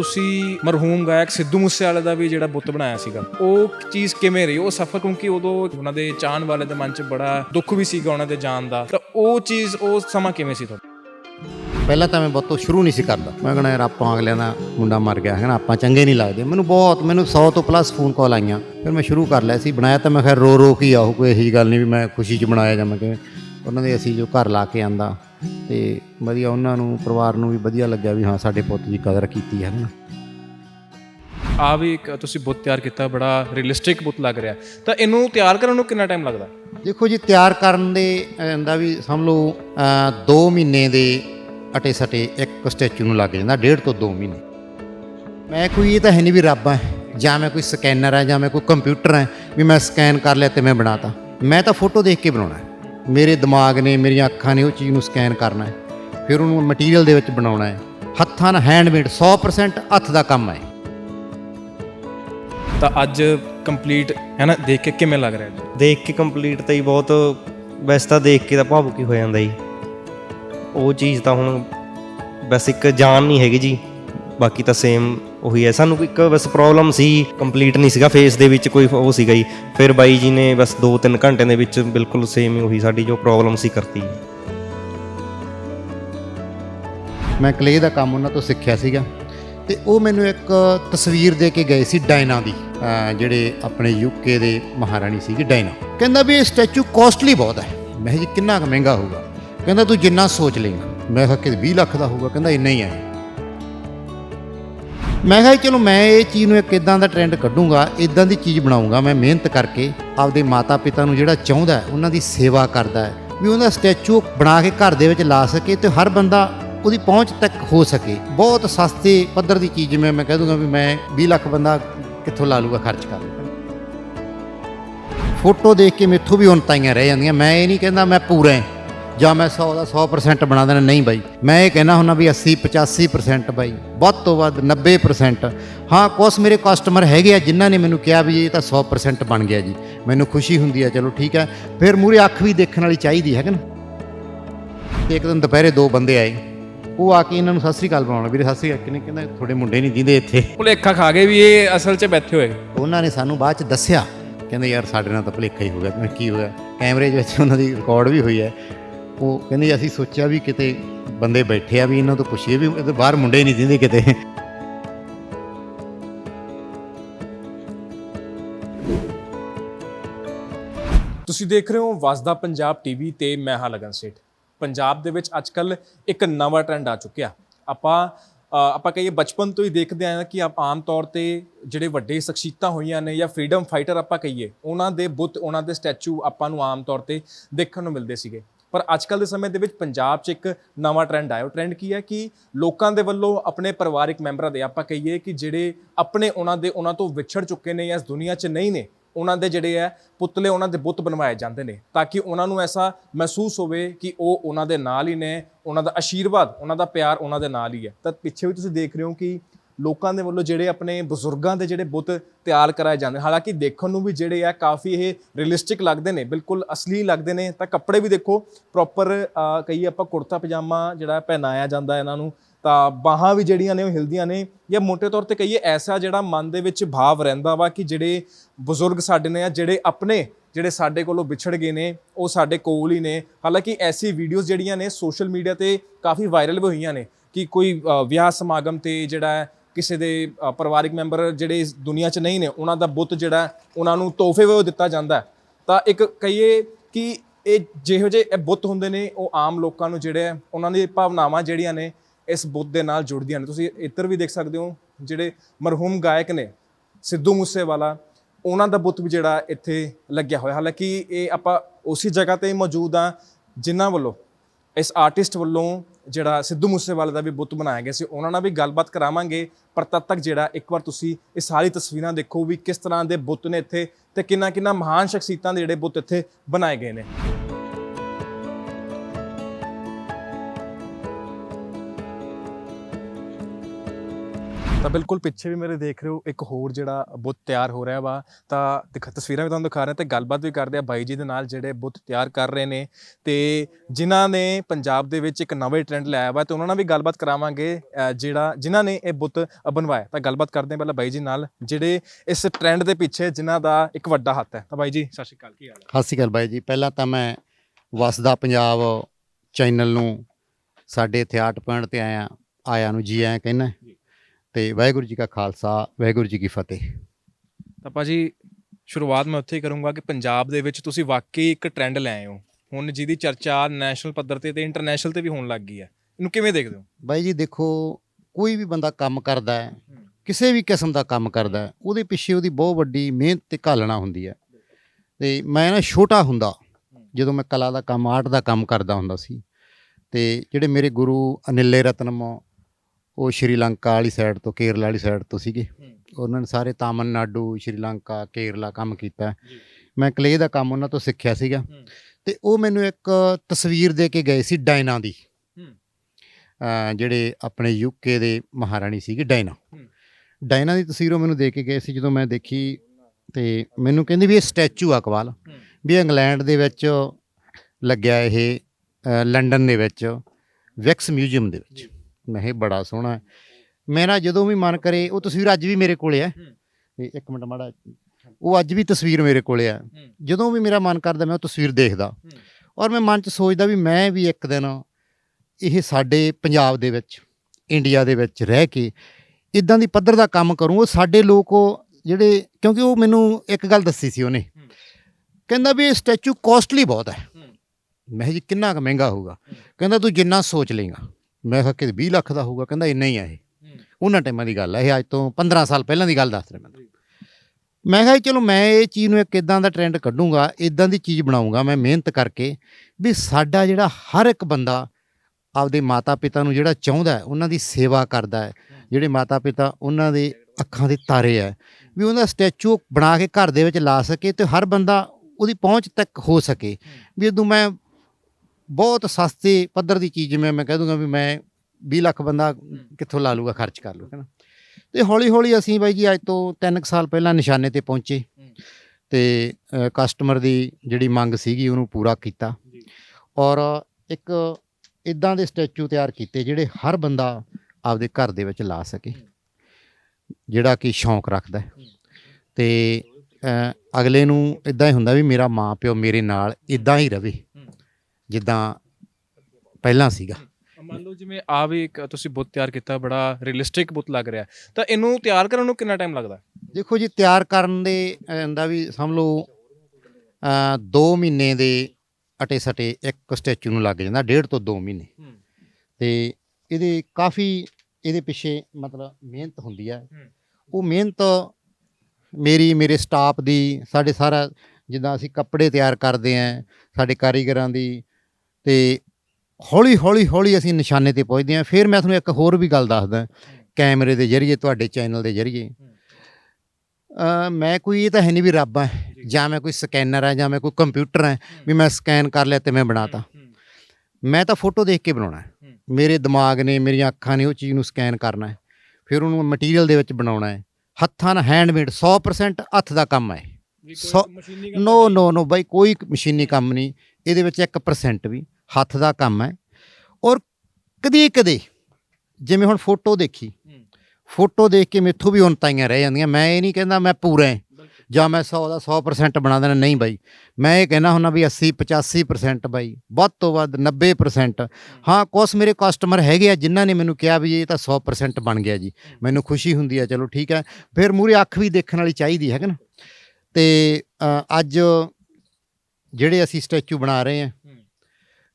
ਤੁਸੀਂ ਮਰਹੂਮ ਗਾਇਕ ਸਿੱਧੂ ਮੂਸੇਵਾਲੇ ਦਾ ਵੀ ਜਿਹੜਾ ਬੁੱਤ ਬਣਾਇਆ ਸੀਗਾ, ਉਹ ਚੀਜ਼ ਕਿਵੇਂ ਰਹੀ? ਉਹ ਸਫਰ ਕਿਉਂਕਿ ਉਦੋਂ ਉਹਨਾਂ ਦੇ ਚਾਹਣ ਵਾਲੇ ਦੇ ਮਨ 'ਚ ਬੜਾ ਦੁੱਖ ਵੀ ਸੀਗਾ ਉਹਨਾਂ ਦੇ ਜਾਣ ਦਾ। ਤਾਂ ਉਹ ਚੀਜ਼, ਉਹ ਸਮਾਂ ਕਿਵੇਂ ਸੀ ਤੁਹਾਡਾ? ਪਹਿਲਾਂ ਤਾਂ ਮੈਂ ਬਹੁਤੋਂ ਸ਼ੁਰੂ ਨਹੀਂ ਸੀ ਕਰਦਾ। ਮੈਂ ਕਹਣਾ ਯਾਰ ਆਪਾਂ ਅਗਲਿਆਂ ਦਾ ਮੁੰਡਾ ਮਰ ਗਿਆ, ਹੈ ਨਾ? ਆਪਾਂ ਚੰਗੇ ਨਹੀਂ ਲੱਗਦੇ। ਮੈਨੂੰ ਬਹੁਤ, ਮੈਨੂੰ 100 ਤੋਂ ਪਲੱਸ ਫੋਨ ਕਾਲ ਆਈਆਂ। ਫਿਰ ਮੈਂ ਸ਼ੁਰੂ ਕਰ ਲਿਆ ਸੀ। ਬਣਾਇਆ ਤਾਂ ਮੈਂ ਖੈਰ ਰੋ ਰੋ ਕੇ ਆਹੋ ਆ, ਉਹ ਕੋਈ ਇਹੀ ਗੱਲ ਨਹੀਂ ਵੀ ਮੈਂ ਖੁਸ਼ੀ 'ਚ ਬਣਾਇਆ ਜਾਂ ਮੈਂ ਕਿਵੇਂ। ਉਹਨਾਂ ਦੇ ਅਸੀਂ ਜੋ ਘਰ ਲਾ ਕੇ ਆਂਦਾ ਤੇ ਵਧੀਆ ਉਹਨਾਂ ਨੂੰ ਪਰਿਵਾਰ ਨੂੰ ਵੀ ਵਧੀਆ ਲੱਗਿਆ ਵੀ ਹਾਂ ਸਾਡੇ ਪੁੱਤ ਦੀ ਕਦਰ ਕੀਤੀ ਹੈ ਨਾ ਆ ਵੀ ਇੱਕ ਤੁਸੀਂ ਬੁੱਤ ਤਿਆਰ ਕੀਤਾ ਬੜਾ ਰੀਅਲਿਸਟਿਕ ਬੁੱਤ ਲੱਗ ਰਿਹਾ। ਤਾਂ ਇਹਨੂੰ ਤਿਆਰ ਕਰਨ ਨੂੰ ਕਿੰਨਾ ਟਾਈਮ ਲੱਗਦਾ? ਦੇਖੋ ਜੀ ਤਿਆਰ ਕਰਨ ਦੇ ਇਹਦਾ ਵੀ ਸਮਝ ਲਓ 2 ਮਹੀਨੇ ਦੇ ਅਟੇ ਸਟੇ ਇੱਕ ਸਟੈਚੂ ਨੂੰ ਲੱਗ ਜਾਂਦਾ ਡੇਢ ਤੋਂ 2 ਮਹੀਨੇ। ਮੈਂ ਕੋਈ ਇਹ ਤਾਂ ਹੈ ਨਹੀਂ ਵੀ ਰੱਬ ਹੈ ਜਾਂ ਮੈਂ ਕੋਈ ਸਕੈਨਰ ਹੈ ਜਾਂ ਮੈਂ ਕੋਈ ਕੰਪਿਊਟਰ ਹੈ ਵੀ ਮੈਂ ਸਕੈਨ ਕਰ ਲਿਆ ਤੇ ਮੈਂ ਬਣਾਤਾ। ਮੈਂ ਤਾਂ ਫੋਟੋ ਦੇਖ ਕੇ ਬਣਾਉਣਾ ਮੇਰੇ ਦਿਮਾਗ ਨੇ ਮੇਰੀਆਂ ਅੱਖਾਂ ਨੇ ਉਹ ਚੀਜ਼ ਨੂੰ ਸਕੈਨ ਕਰਨਾ ਹੈ। ਫਿਰ ਉਹਨੂੰ ਮਟੀਰੀਅਲ ਦੇ ਵਿੱਚ ਬਣਾਉਣਾ ਹੈ। ਹੱਥਾਂ ਨਾਲ ਹੈਂਡਮੇਡ 100% ਹੱਥ ਦਾ ਕੰਮ ਹੈ। ਤਾਂ ਅੱਜ ਕੰਪਲੀਟ ਹੈ ਨਾ ਦੇਖ ਕੇ ਕਿਵੇਂ ਲੱਗ ਰਿਹਾ ਜੀ? ਦੇਖ ਕੇ ਕੰਪਲੀਟ ਤਾਂ ਹੀ ਬਹੁਤ ਵੈਸੇ ਤਾਂ ਦੇਖ ਕੇ ਤਾਂ ਭਾਵੁਕ ਹੀ ਹੋ ਜਾਂਦਾ ਜੀ। ਉਹ ਚੀਜ਼ ਤਾਂ ਹੁਣ ਬਸ ਇੱਕ ਜਾਨ ਨਹੀਂ ਹੈਗੀ ਜੀ। ਬਾਕੀ ਤਾਂ ਸੇਮ ਉਹੀ ਹੈ। ਸਾਨੂੰ ਇੱਕ ਬਸ ਪ੍ਰੋਬਲਮ ਸੀ ਕੰਪਲੀਟ ਨਹੀਂ ਸੀਗਾ ਫੇਸ ਦੇ ਵਿੱਚ ਕੋਈ ਉਹ ਸੀਗਾ ਜੀ ਫਿਰ ਬਾਈ ਜੀ ਨੇ ਬਸ 2-3 ਘੰਟਿਆਂ ਦੇ ਵਿੱਚ ਬਿਲਕੁਲ ਸੇਮ ਉਹੀ ਸਾਡੀ ਜੋ ਪ੍ਰੋਬਲਮ ਸੀ ਕਰਤੀ। ਮੈਂ ਕਲੇ ਦਾ ਕੰਮ ਉਹਨਾਂ ਤੋਂ ਸਿੱਖਿਆ ਸੀਗਾ। ਤੇ ਉਹ ਮੈਨੂੰ ਇੱਕ ਤਸਵੀਰ ਦੇ ਕੇ ਗਏ ਸੀ ਡਾਇਨਾ ਦੀ ਜਿਹੜੇ ਆਪਣੇ ਯੂਕੇ ਦੇ ਮਹਾਰਾਣੀ ਸੀਗੀ ਡਾਇਨਾ। ਕਹਿੰਦਾ ਵੀ ਇਹ ਸਟੈਚੂ ਕੋਸਟਲੀ ਬਹੁਤ ਹੈ। ਮੈਂ ਕਿਹਾ ਜੀ ਕਿੰਨਾ ਕੁ ਮਹਿੰਗਾ ਹੋਊਗਾ? ਕਹਿੰਦਾ ਤੂੰ ਜਿੰਨਾ ਸੋਚ ਲੇਗਾ ਮੈਂ ਕਿਹਾ ਕਿ 20 ਲੱਖ ਦਾ ਹੋਊਗਾ। ਕਹਿੰਦਾ ਇੰਨਾ ਹੀ ਹੈ। ਮੈਂ ਕਿਹਾ ਜੀ, ਚਲੋ ਮੈਂ ਇਹ ਚੀਜ਼ ਨੂੰ ਇੱਕ ਇਦਾਂ ਦਾ ਟ੍ਰੈਂਡ ਕੱਢੂੰਗਾ, ਇਦਾਂ ਦੀ ਚੀਜ਼ ਬਣਾਉਂਗਾ, ਮੈਂ ਮਿਹਨਤ ਕਰਕੇ ਆਪਦੇ ਮਾਤਾ ਪਿਤਾ ਨੂੰ ਜਿਹੜਾ ਚਾਹੁੰਦਾ ਉਹਨਾਂ ਦੀ ਸੇਵਾ ਕਰਦਾ ਹੈ, ਵੀ ਉਹਦਾ ਸਟੈਚੂ ਬਣਾ ਕੇ ਘਰ ਦੇ ਵਿੱਚ ਲਾ ਸਕੇ ਤੇ ਹਰ ਬੰਦਾ ਉਹਦੀ ਪਹੁੰਚ ਤੱਕ ਹੋ ਸਕੇ। ਬਹੁਤ ਸਸਤੇ ਪੱਧਰ ਦੀ ਚੀਜ਼ ਜਿਵੇਂ ਮੈਂ ਕਹਿ ਦੂੰਗਾ ਵੀ ਮੈਂ 20 ਲੱਖ ਬੰਦਾ ਕਿੱਥੋਂ ਲਾ ਲੂਗਾ, ਖਰਚ ਕਰ ਲੂਗਾ। ਫੋਟੋ ਦੇਖ ਕੇ ਮੇਥੋਂ ਵੀ ਹੁਣ ਤਾਈਆਂ ਰਹਿ ਜਾਂਦੀਆਂ, ਮੈਂ ਇਹ ਨਹੀਂ ਕਹਿੰਦਾ ਮੈਂ ਪੂਰਾ ਹਾਂ। ਜਾਂ ਮੈਂ 100 ਦਾ 100% ਬਣਾ ਦੇਣਾ ਨਹੀਂ ਬਾਈ। ਮੈਂ ਇਹ ਕਹਿਣਾ ਹੁੰਦਾ ਵੀ 80 85% ਬਾਈ। ਵੱਧ ਤੋਂ ਵੱਧ 90% ਹਾਂ ਕੁਛ ਮੇਰੇ ਕਸਟਮਰ ਹੈਗੇ ਆ ਜਿਨ੍ਹਾਂ ਨੇ ਮੈਨੂੰ ਕਿਹਾ ਵੀ ਇਹ ਤਾਂ 100% ਬਣ ਗਿਆ ਜੀ। ਮੈਨੂੰ ਖੁਸ਼ੀ ਹੁੰਦੀ ਹੈ ਚਲੋ ਠੀਕ ਹੈ ਫਿਰ ਮੂਰੇ ਅੱਖ ਵੀ ਦੇਖਣ ਵਾਲੀ ਚਾਹੀਦੀ ਹੈ ਕਿ ਨਾ? ਇੱਕ ਦਿਨ ਦੁਪਹਿਰੇ ਦੋ ਬੰਦੇ ਆਏ। ਉਹ ਆ ਕੇ ਇਹਨਾਂ ਨੂੰ ਸਤਿ ਸ੍ਰੀ ਅਕਾਲ ਬੁਲਾਉਣਾ। ਵੀਰੇ ਸਤਿ ਸ੍ਰੀ ਅਕਾਲ। ਕਿਨੇ ਕਹਿੰਦਾ ਤੁਹਾਡੇ ਮੁੰਡੇ ਨਹੀਂ ਜਿੰਦੇ ਇੱਥੇ? ਭੁਲੇਖਾ ਖਾ ਗਏ ਵੀ ਇਹ ਅਸਲ 'ਚ ਬੈਠੇ ਹੋਏ। ਉਹਨਾਂ ਨੇ ਸਾਨੂੰ ਬਾਅਦ ਚ ਦੱਸਿਆ। ਕਹਿੰਦੇ ਯਾਰ ਸਾਡੇ ਨਾਲ ਤਾਂ ਭੁਲੇਖਾ ਹੀ ਹੋ ਗਿਆ। ਕੀ ਹੋਇਆ ਕੈਮਰੇ ਦੇ ਵਿੱਚ ਉਹਨਾਂ ਦੀ ਰਿਕਾਰਡ ਵੀ ਹੋਈ ਹੈ। ਉਹ ਕਹਿੰਦੇ ਅਸੀਂ ਸੋਚਿਆ ਵੀ ਕਿਤੇ ਬੰਦੇ ਬੈਠੇ ਆ ਵੀ ਇਹਨਾਂ ਤੋਂ ਪੁੱਛੀਏ ਵੀ ਇਹਦੇ ਬਾਹਰ ਮੁੰਡੇ ਨਹੀਂ ਦਿੰਦੇ ਕਿਤੇ। ਤੁਸੀਂ ਦੇਖ ਰਹੇ ਹੋ ਵਸਦਾ ਪੰਜਾਬ ਟੀਵੀ ਤੇ ਮੈਂ ਹਾਂ ਲਗਨ ਸੇਠ। ਪੰਜਾਬ ਦੇ ਵਿੱਚ ਅੱਜਕੱਲ ਇੱਕ ਨਵਾਂ ਟ੍ਰੈਂਡ ਆ ਚੁੱਕਿਆ। ਆਪਾਂ ਆਪਾਂ ਕਹੀਏ ਬਚਪਨ ਤੋਂ ਹੀ ਦੇਖਦੇ ਆਏ ਹਾਂ ਕਿ ਆਮ ਤੌਰ ਤੇ ਜਿਹੜੇ ਵੱਡੇ ਸ਼ਖਸੀਅਤਾਂ ਹੋਈਆਂ ਨੇ ਜਾਂ ਫਰੀडम ਫਾਈਟਰ ਆਪਾਂ ਕਹੀਏ, ਉਹਨਾਂ ਦੇ ਬੁੱਤ, ਉਹਨਾਂ ਦੇ ਸਟੈਚੂ ਆਪਾਂ ਨੂੰ ਆਮ ਤੌਰ ਤੇ ਦੇਖਣ ਨੂੰ ਮਿਲਦੇ ਸੀਗੇ। ਪਰ ਅੱਜਕੱਲ ਦੇ ਸਮੇਂ ਦੇ ਵਿੱਚ ਪੰਜਾਬ 'ਚ ਇੱਕ ਨਵਾਂ ਟ੍ਰੈਂਡ ਆਇਆ। ਉਹ ਟ੍ਰੈਂਡ ਕੀ ਹੈ ਕਿ ਲੋਕਾਂ ਦੇ ਵੱਲੋਂ ਆਪਣੇ ਪਰਿਵਾਰਿਕ ਮੈਂਬਰਾਂ ਦੇ ਆਪਾਂ ਕਹੀਏ ਕਿ ਜਿਹੜੇ ਆਪਣੇ ਉਹਨਾਂ ਦੇ ਉਹਨਾਂ ਤੋਂ ਵਿਛੜ ਚੁੱਕੇ ਨੇ ਜਾਂ ਇਸ ਦੁਨੀਆ 'ਚ ਨਹੀਂ ਨੇ, ਉਹਨਾਂ ਦੇ ਜਿਹੜੇ ਹੈ ਪੁਤਲੇ ਉਹਨਾਂ ਦੇ ਬੁੱਤ ਬਣਵਾਏ ਜਾਂਦੇ ਨੇ ਤਾਂ ਕਿ ਉਹਨਾਂ ਨੂੰ ਐਸਾ ਮਹਿਸੂਸ ਹੋਵੇ ਕਿ ਉਹ ਉਹਨਾਂ ਦੇ ਨਾਲ ਹੀ ਨੇ, ਉਹਨਾਂ ਦਾ ਆਸ਼ੀਰਵਾਦ ਉਹਨਾਂ ਦਾ ਪਿਆਰ ਉਹਨਾਂ ਦੇ ਨਾਲ ਹੀ ਹੈ। ਤਾਂ ਪਿੱਛੇ ਵੀ ਤੁਸੀਂ ਦੇਖ ਰਹੇ ਹੋ ਕਿ ਲੋਕਾਂ ਦੇ ਵੱਲੋਂ ਜਿਹੜੇ ਆਪਣੇ ਬਜ਼ੁਰਗਾਂ ਦੇ ਜਿਹੜੇ ਬੁੱਤ ਤਿਆਰ ਕਰਾਏ ਜਾਂਦੇ ਹਾਲਾਂਕਿ ਦੇਖਣ ਨੂੰ ਵੀ ਜਿਹੜੇ ਆ ਕਾਫੀ ਇਹ ਰੀਅਲਿਸਟਿਕ ਲੱਗਦੇ ਨੇ, ਬਿਲਕੁਲ ਅਸਲੀ ਲੱਗਦੇ ਨੇ। ਤਾਂ ਕੱਪੜੇ ਵੀ ਦੇਖੋ ਪ੍ਰੋਪਰ ਕਈ ਆਪਾਂ ਕੁੜਤਾ, ਪਜਾਮਾ ਜਿਹੜਾ ਪਹਿਨਾਇਆ ਜਾਂਦਾ ਇਹਨਾਂ ਨੂੰ, ਤਾਂ ਬਾਹਾਂ ਵੀ ਜਿਹੜੀਆਂ ਨੇ ਉਹ ਹਿਲਦੀਆਂ ਨੇ। ਜਾਂ ਮੋٹے ਤੌਰ ਤੇ ਕਹੀਏ ਐਸਾ ਜਿਹੜਾ ਮਨ ਦੇ ਵਿੱਚ ਭਾਵ ਰਹਿੰਦਾ ਵਾ ਕਿ ਜਿਹੜੇ ਬਜ਼ੁਰਗ ਸਾਡੇ ਨੇ ਆ, ਜਿਹੜੇ ਆਪਣੇ, ਜਿਹੜੇ ਸਾਡੇ ਕੋਲੋਂ ਵਿਛੜ ਗਏ ਨੇ, ਉਹ ਸਾਡੇ ਕੋਲ ਹੀ ਨੇ। ਹਾਲਾਂਕਿ ਐਸੀ ਵੀਡੀਓਜ਼ ਜਿਹੜੀਆਂ ਨੇ ਸੋਸ਼ਲ ਮੀਡੀਆ ਤੇ ਕਾਫੀ ਵਾਇਰਲ ਵੀ ਹੋਈਆਂ ਨੇ ਕਿ ਕੋਈ ਵਿਆਹ ਸਮਾਗਮ ਤੇ ਜਿਹੜਾ ਕਿਸੇ ਦੇ ਅ, ਪਰਿਵਾਰਿਕ ਮੈਂਬਰ ਜਿਹੜੇ ਇਸ ਦੁਨੀਆ 'ਚ ਨਹੀਂ ਨੇ ਉਹਨਾਂ ਦਾ ਬੁੱਤ ਜਿਹੜਾ ਹੈ, ਉਹਨਾਂ ਨੂੰ ਤੋਹਫੇ ਵਜੋਂ ਦਿੱਤਾ ਜਾਂਦਾ ਹੈ। ਤਾਂ ਇੱਕ ਕਹੀਏ ਕਿ ਇਹ ਜਿਹੋ ਜਿਹੇ ਇਹ ਬੁੱਤ ਹੁੰਦੇ ਨੇ ਉਹ ਆਮ ਲੋਕਾਂ ਨੂੰ ਜਿਹੜੇ ਹੈ, ਉਹਨਾਂ ਦੀ ਭਾਵਨਾਵਾਂ ਜਿਹੜੀਆਂ ਨੇ ਇਸ ਬੁੱਤ ਦੇ ਨਾਲ ਜੁੜਦੀਆਂ ਨੇ ਤੁਸੀਂ ਇੱਧਰ ਵੀ ਦੇਖ ਸਕਦੇ ਹੋ ਜਿਹੜੇ ਮਰਹੂਮ ਗਾਇਕ ਨੇ ਸਿੱਧੂ ਮੂਸੇਵਾਲਾ ਉਹਨਾਂ ਦਾ ਬੁੱਤ ਵੀ ਜਿਹੜਾ ਇੱਥੇ ਲੱਗਿਆ ਹੋਇਆ ਹਾਲਾਂਕਿ ਇਹ ਆਪਾਂ ਉਸੇ ਜਗ੍ਹਾ ਤੇ ਮੌਜੂਦ ਆ ਜਿਨ੍ਹਾਂ ਵੱਲੋਂ ਇਸ ਆਰਟਿਸਟ ਵੱਲੋਂ ਜਿਹੜਾ ਸਿੱਧੂ ਮੂਸੇਵਾਲੇ ਦਾ ਵੀ ਬੁੱਤ ਬਣਾਇਆ ਗਿਆ ਸੀ, ਉਹਨਾਂ ਨਾਲ ਵੀ ਗੱਲਬਾਤ ਕਰਾਵਾਂਗੇ, ਪਰ ਤਦ ਤੱਕ ਜਿਹੜਾ ਇੱਕ ਵਾਰ ਤੁਸੀਂ ਇਹ ਸਾਰੀ ਤਸਵੀਰਾਂ ਦੇਖੋ ਵੀ ਕਿਸ ਤਰ੍ਹਾਂ ਦੇ ਬੁੱਤ ਨੇ ਇੱਥੇ ਤੇ ਕਿੰਨਾ ਕਿੰਨਾ ਮਹਾਨ ਸ਼ਖਸੀਅਤਾਂ ਦੇ ਜਿਹੜੇ ਬੁੱਤ ਇੱਥੇ ਬਣਾਏ ਗਏ ਨੇ। ਤਾਂ ਬਿਲਕੁਲ ਪਿੱਛੇ ਵੀ ਮੇਰੇ ਦੇਖ ਰਹੇ ਹੋ ਇੱਕ ਹੋਰ ਜਿਹੜਾ ਬੁੱਤ ਤਿਆਰ ਹੋ ਰਿਹਾ ਵਾ ਤਾਂ ਦਿਖ ਤਸਵੀਰਾਂ ਵੀ ਤੁਹਾਨੂੰ ਦਿਖਾ ਰਹੇ ਤੇ ਗੱਲਬਾਤ ਵੀ ਕਰਦੇ ਆ ਬਾਈ ਜੀ ਦੇ ਨਾਲ ਜਿਹੜੇ ਬੁੱਤ ਤਿਆਰ ਕਰ ਰਹੇ ਨੇ ਤੇ ਜਿਨ੍ਹਾਂ ਨੇ ਪੰਜਾਬ ਦੇ ਵਿੱਚ ਇੱਕ ਨਵੇਂ ਟ੍ਰੈਂਡ ਲਿਆਇਆ ਵਾ ਤੇ ਉਹਨਾਂ ਨਾਲ ਵੀ ਗੱਲਬਾਤ ਕਰਾਵਾਂਗੇ ਜਿਹੜਾ ਜਿਨ੍ਹਾਂ ਨੇ ਇਹ ਬੁੱਤ ਬਣਵਾਇਆ। ਤਾਂ ਗੱਲਬਾਤ ਕਰਦੇ ਪਹਿਲਾਂ ਬਾਈ ਜੀ ਨਾਲ ਜਿਹੜੇ ਇਸ ਟ੍ਰੈਂਡ ਦੇ ਪਿੱਛੇ ਜਿਨ੍ਹਾਂ ਦਾ ਇੱਕ ਵੱਡਾ ਹੱਥ ਹੈ। ਤਾਂ ਬਾਈ ਜੀ ਸਤਿ ਸ਼੍ਰੀ ਅਕਾਲ ਕੀ ਹਾਲ ਹੈ? ਸਤਿ ਸ਼੍ਰੀ ਅਕਾਲ ਬਾਈ ਜੀ। ਪਹਿਲਾਂ ਤਾਂ ਮੈਂ ਵਸਦਾ ਪੰਜਾਬ ਚੈਨਲ ਨੂੰ ਸਾਡੇ ਇੱਥੇ ਆਰਟ ਪੁਆਇੰਟ ਤੇ ਆਇਆ ਆਇਆ ਨੂੰ ਜੀ ਆਇਆਂ ਕਹਿੰਦਾ। ਤੇ ਵਾਹਿਗੁਰੂ ਜੀ ਕਾ ਖਾਲਸਾ ਵਾਹਿਗੁਰੂ ਜੀ ਕੀ ਫਤਿਹ। ਤਾਂ ਭਾਜੀ ਸ਼ੁਰੂਆਤ ਮੈਂ ਉੱਥੇ ਹੀ ਕਰੂੰਗਾ ਕਿ ਪੰਜਾਬ ਦੇ ਵਿੱਚ ਤੁਸੀਂ ਵਾਕਈ ਇੱਕ ਟ੍ਰੈਂਡ ਲੈ ਆਏ ਹੋ। ਹੁਣ ਜਿਹਦੀ ਚਰਚਾ ਨੈਸ਼ਨਲ ਪੱਧਰ ਤੇ ਤੇ ਇੰਟਰਨੈਸ਼ਨਲ ਤੇ ਵੀ ਹੋਣ ਲੱਗ ਗਈ ਹੈ। ਇਹਨੂੰ ਕਿਵੇਂ ਦੇਖਦੇ ਹੋ? ਬਾਈ ਜੀ ਦੇਖੋ ਕੋਈ ਵੀ ਬੰਦਾ ਕੰਮ ਕਰਦਾ ਹੈ ਕਿਸੇ ਵੀ ਕਿਸਮ ਦਾ ਕੰਮ ਕਰਦਾ ਹੈ ਉਹਦੇ ਪਿੱਛੇ ਉਹਦੀ ਬਹੁਤ ਵੱਡੀ ਮਿਹਨਤ ਤੇ ਘਾਲਣਾ ਹੁੰਦੀ ਹੈ। ਤੇ ਮੈਂ ਨਾ ਛੋਟਾ ਹੁੰਦਾ ਜਦੋਂ ਮੈਂ ਕਲਾ ਦਾ ਕੰਮ ਆਰਟ ਦਾ ਕੰਮ ਕਰਦਾ ਹੁੰਦਾ ਸੀ ਤੇ ਜਿਹੜੇ ਮੇਰੇ ਗੁਰੂ ਅਨਿਲੇ ਰਤਨਮ ਉਹ ਸ਼੍ਰੀਲੰਕਾ ਵਾਲੀ ਸਾਈਡ ਤੋਂ ਕੇਰਲਾ ਵਾਲੀ ਸਾਈਡ ਤੋਂ ਸੀਗੇ। ਉਹਨਾਂ ਨੇ ਸਾਰੇ ਤਾਮਿਲਨਾਡੂ ਸ਼੍ਰੀਲੰਕਾ ਕੇਰਲਾ ਕੰਮ ਕੀਤਾ। ਮੈਂ ਕਲੇ ਦਾ ਕੰਮ ਉਹਨਾਂ ਤੋਂ ਸਿੱਖਿਆ ਸੀਗਾ। ਤੇ ਉਹ ਮੈਨੂੰ ਇੱਕ ਤਸਵੀਰ ਦੇ ਕੇ ਗਏ ਸੀ ਡਾਇਨਾ ਦੀ। ਜਿਹੜੇ ਆਪਣੇ ਯੂਕੇ ਦੇ ਮਹਾਰਾਣੀ ਸੀਗੀ ਡਾਇਨਾ। ਡਾਇਨਾ ਦੀ ਤਸਵੀਰ ਉਹ ਮੈਨੂੰ ਦੇ ਕੇ ਗਏ ਸੀ ਜਦੋਂ ਮੈਂ ਦੇਖੀ ਤੇ ਮੈਨੂੰ ਕਹਿੰਦੇ ਵੀ ਇਹ ਸਟੈਚੂ ਆ ਕਵਾਲ। ਵੀ ਇੰਗਲੈਂਡ ਦੇ ਵਿੱਚ ਲੱਗਿਆ ਇਹ ਲੰਡਨ ਦੇ ਵਿੱਚ ਵੈਕਸ ਮਿਊਜ਼ੀਅਮ ਦੇ ਵਿੱਚ। ਮੈਂ ਇਹ ਬੜਾ ਸੋਹਣਾ ਹੈ। ਮੇਰਾ ਜਦੋਂ ਵੀ ਮਨ ਕਰੇ ਉਹ ਤਸਵੀਰ ਅੱਜ ਵੀ ਮੇਰੇ ਕੋਲੇ ਹੈ। ਤੇ ਇੱਕ ਮਿੰਟ ਮਾੜਾ ਉਹ ਅੱਜ ਵੀ ਤਸਵੀਰ ਮੇਰੇ ਕੋਲੇ ਹੈ। ਜਦੋਂ ਵੀ ਮੇਰਾ ਮਨ ਕਰਦਾ ਮੈਂ ਉਹ ਤਸਵੀਰ ਦੇਖਦਾ। ਔਰ ਮੈਂ ਮਨ 'ਚ ਸੋਚਦਾ ਵੀ ਮੈਂ ਵੀ ਇੱਕ ਦਿਨ ਇਹ ਸਾਡੇ ਪੰਜਾਬ ਦੇ ਵਿੱਚ ਇੰਡੀਆ ਦੇ ਵਿੱਚ ਰਹਿ ਕੇ ਇਦਾਂ ਦੀ ਪੱਧਰ ਦਾ ਕੰਮ ਕਰੂੰ। ਉਹ ਸਾਡੇ ਲੋਕ ਉਹ ਜਿਹੜੇ ਕਿਉਂਕਿ ਉਹ ਮੈਨੂੰ ਇੱਕ ਗੱਲ ਦੱਸੀ ਸੀ ਉਹਨੇ। ਕਹਿੰਦਾ ਵੀ ਇਹ ਸਟੈਚੂ ਕੋਸਟਲੀ ਬਹੁਤ ਹੈ। ਮੈਂ ਜੀ ਕਿੰਨਾ ਕੁ ਮਹਿੰਗਾ ਹੋਊਗਾ। ਕਹਿੰਦਾ ਤੂੰ ਜਿੰਨਾ ਸੋਚ ਲੇਗਾ ਮੈਂ ਕਿਹਾ ਕਿ 20 ਲੱਖ ਦਾ ਹੋਊਗਾ ਕਹਿੰਦਾ ਇੰਨਾ ਹੀ ਆ ਇਹ। ਉਹਨਾਂ ਟਾਈਮਾਂ ਦੀ ਗੱਲ ਹੈ ਇਹ ਅੱਜ ਤੋਂ 15 ਸਾਲ ਪਹਿਲਾਂ ਦੀ ਗੱਲ ਦੱਸ ਰਿਹਾ ਮੈਂ ਮੈਂ ਕਿਹਾ ਚਲੋ ਮੈਂ ਇਹ ਚੀਜ਼ ਨੂੰ ਇੱਕ ਇਦਾਂ ਦਾ ਟ੍ਰੈਂਡ ਕੱਢੂੰਗਾ ਇਦਾਂ ਦੀ ਚੀਜ਼ ਬਣਾਉਂਗਾ ਮੈਂ ਮਿਹਨਤ ਕਰਕੇ ਵੀ ਸਾਡਾ ਜਿਹੜਾ ਹਰ ਇੱਕ ਬੰਦਾ ਆਪਦੇ ਮਾਤਾ ਪਿਤਾ ਨੂੰ ਜਿਹੜਾ ਚਾਹੁੰਦਾ ਹੈ ਉਹਨਾਂ ਦੀ ਸੇਵਾ ਕਰਦਾ ਹੈ ਜਿਹੜੇ ਮਾਤਾ ਪਿਤਾ ਉਹਨਾਂ ਦੇ ਅੱਖਾਂ ਦੇ ਤਾਰੇ ਹੈ ਵੀ ਉਹਦਾ ਸਟੈਚੂ ਬਣਾ ਕੇ ਘਰ ਦੇ ਵਿੱਚ ਲਾ ਸਕੇ ਤੇ ਹਰ ਬੰਦਾ ਉਹਦੀ ਪਹੁੰਚ ਤੱਕ ਹੋ ਸਕੇ। ਵੀ ਉਦੋਂ ਮੈਂ ਬਹੁਤ ਸਸਤੇ ਪੱਧਰ ਦੀ ਚੀਜ਼ ਜਿਵੇਂ ਮੈਂ ਕਹਿ ਦੂੰਗਾ ਵੀ ਮੈਂ 20 ਲੱਖ ਬੰਦਾ ਕਿੱਥੋਂ ਲਾ ਲੂਗਾ ਖਰਚ ਕਰ ਲੂਗਾ ਨਾ। ਤੇ ਹੌਲੀ ਹੌਲੀ ਅਸੀਂ ਬਾਈ ਜੀ ਅੱਜ ਤੋਂ 3 ਸਾਲ ਪਹਿਲਾਂ ਨਿਸ਼ਾਨੇ ਤੇ ਪਹੁੰਚੇ। ਤੇ ਕਸਟਮਰ ਦੀ ਜਿਹੜੀ ਮੰਗ ਸੀਗੀ ਉਹਨੂੰ ਪੂਰਾ ਕੀਤਾ। ਔਰ ਇੱਕ ਇਦਾਂ ਦੇ ਸਟੈਚੂ ਤਿਆਰ ਕੀਤੇ ਜਿਹੜੇ ਹਰ ਬੰਦਾ ਆਪਦੇ ਘਰ ਦੇ ਵਿੱਚ ਲਾ ਸਕੇ। ਜਿਹੜਾ ਕਿ ਸ਼ੌਂਕ ਰੱਖਦਾ ਹੈ। ਤੇ ਅਗਲੇ ਨੂੰ ਇਦਾਂ ਹੀ ਹੁੰਦਾ ਵੀ ਮੇਰਾ ਮਾਂ ਪਿਓ ਮੇਰੇ ਨਾਲ ਇਦਾਂ ਹੀ ਰਵੇ। ਜਿੱਦਾਂ ਪਹਿਲਾਂ ਸੀਗਾ। ਮੰਨ ਲਓ ਜਿਵੇਂ ਆ ਵੀ ਇੱਕ ਤੁਸੀਂ ਬੁੱਤ ਤਿਆਰ ਕੀਤਾ ਬੜਾ ਰੀਅਲਿਸਟਿਕ ਬੁੱਤ ਲੱਗ ਰਿਹਾ। ਤਾਂ ਇਹਨੂੰ ਤਿਆਰ ਕਰਨ ਨੂੰ ਕਿੰਨਾ ਟਾਈਮ ਲੱਗਦਾ? ਦੇਖੋ ਜੀ ਤਿਆਰ ਕਰਨ ਦੇ ਇਹਦਾ ਵੀ ਸਮਝ ਲਓ 2 ਮਹੀਨੇ ਦੇ ਅਟੇ ਸਟੇ ਇੱਕ ਸਟੈਚੂ ਨੂੰ ਲੱਗ ਜਾਂਦਾ ਡੇਢ ਤੋਂ 2 ਮਹੀਨੇ। ਤੇ ਇਹਦੇ ਕਾਫੀ ਇਹਦੇ ਪਿੱਛੇ ਮਤਲਬ ਮਿਹਨਤ ਹੁੰਦੀ ਹੂੰ। ਉਹ ਮਿਹਨਤ ਮੇਰੀ ਮੇਰੇ ਸਟਾਫ ਦੀ ਸਾਡੇ ਸਾਰਾ ਜਿੱਦਾਂ ਅਸੀਂ ਕੱਪੜੇ ਤਿਆਰ ਕਰਦੇ ਆਂ ਸਾਡੇ ਕਾਰੀਗਰਾਂ ਦੀ ਤੇ ਹੌਲੀ ਹੌਲੀ ਹੌਲੀ ਅਸੀਂ ਨਿਸ਼ਾਨੇ ਤੇ ਪਹੁੰਚਦੇ ਆਂ ਫਿਰ ਮੈਂ ਤੁਹਾਨੂੰ ਇੱਕ ਹੋਰ ਵੀ ਗੱਲ ਦੱਸਦਾ ਕੈਮਰੇ ਦੇ ਜ਼ਰੀਏ ਤੁਹਾਡੇ ਚੈਨਲ ਦੇ ਜ਼ਰੀਏ। ਮੈਂ ਕੋਈ ਇਹ ਤਾਂ ਹੈ ਨਹੀਂ ਵੀ ਰੱਬ ਆ ਜਾਂ ਮੈਂ ਕੋਈ ਸਕੈਨਰ ਆ ਜਾਂ ਮੈਂ ਕੋਈ ਕੰਪਿਊਟਰ ਆ ਵੀ ਮੈਂ ਸਕੈਨ ਕਰ ਲਿਆ ਤੇ ਮੈਂ ਬਣਾਤਾ। ਮੈਂ ਤਾਂ ਫੋਟੋ ਦੇਖ ਕੇ ਬਣਾਉਣਾ। ਹੈ ਹੂੰ। ਮੇਰੇ ਦਿਮਾਗ ਨੇ ਮੇਰੀਆਂ ਅੱਖਾਂ ਨੇ ਉਹ ਚੀਜ਼ ਨੂੰ ਸਕੈਨ ਕਰਨਾ ਹੈ। ਫਿਰ ਉਹਨੂੰ ਮਟੀਰੀਅਲ ਦੇ ਵਿੱਚ ਬਣਾਉਣਾ ਹੈ। ਹੱਥਾਂ ਨਾਲ ਹੈਂਡਮੇਡ 100% ਹੱਥ ਦਾ ਕੰਮ ਹੈ। ਨੋ ਨੋ ਨੋ ਬਾਈ ਕੋਈ ਮਸ਼ੀਨੀ ਕੰਮ ਨਹੀਂ। ਇਹਦੇ ਵਿੱਚ 1% ਵੀ ਹੱਥ ਦਾ ਕੰਮ ਹੈ। ਔਰ ਕਦੇ ਕਦੇ ਜਿਵੇਂ ਹੁਣ ਫੋਟੋ ਦੇਖੀ ਫੋਟੋ ਦੇਖ ਕੇ ਮੈਥੋਂ ਵੀ ਉਨਤਾਈਆਂ ਰਹਿ ਜਾਂਦੀਆਂ। ਮੈਂ ਇਹ ਨਹੀਂ ਕਹਿੰਦਾ ਮੈਂ ਪੂਰਾ ਜਾਂ ਮੈਂ 100 ਦਾ 100% ਬਣਾ ਦੇਣਾ ਨਹੀਂ ਬਾਈ। ਮੈਂ ਇਹ ਕਹਿਣਾ ਹੁੰਦਾ ਵੀ 80 85% ਬਾਈ। ਵੱਧ ਤੋਂ ਵੱਧ 90% ਹਾਂ। ਕੁਛ ਮੇਰੇ ਕਸਟਮਰ ਹੈਗੇ ਆ ਜਿਨ੍ਹਾਂ ਨੇ ਮੈਨੂੰ ਕਿਹਾ ਵੀ ਇਹ ਤਾਂ 100% ਬਣ ਗਿਆ ਜੀ। ਮੈਨੂੰ ਖੁਸ਼ੀ ਹੁੰਦੀ ਆ ਚਲੋ ਠੀਕ ਹੈ। ਫਿਰ ਮੂਰੇ ਅੱਖ ਵੀ ਦੇਖਣ ਵਾਲੀ ਚਾਹੀਦੀ ਹੈ ਕਿ ਨਾ? ਤੇ ਅੱਜ ਜਿਹੜੇ ਅਸੀਂ ਸਟੈਚੂ ਬਣਾ ਰਹੇ ਹਾਂ।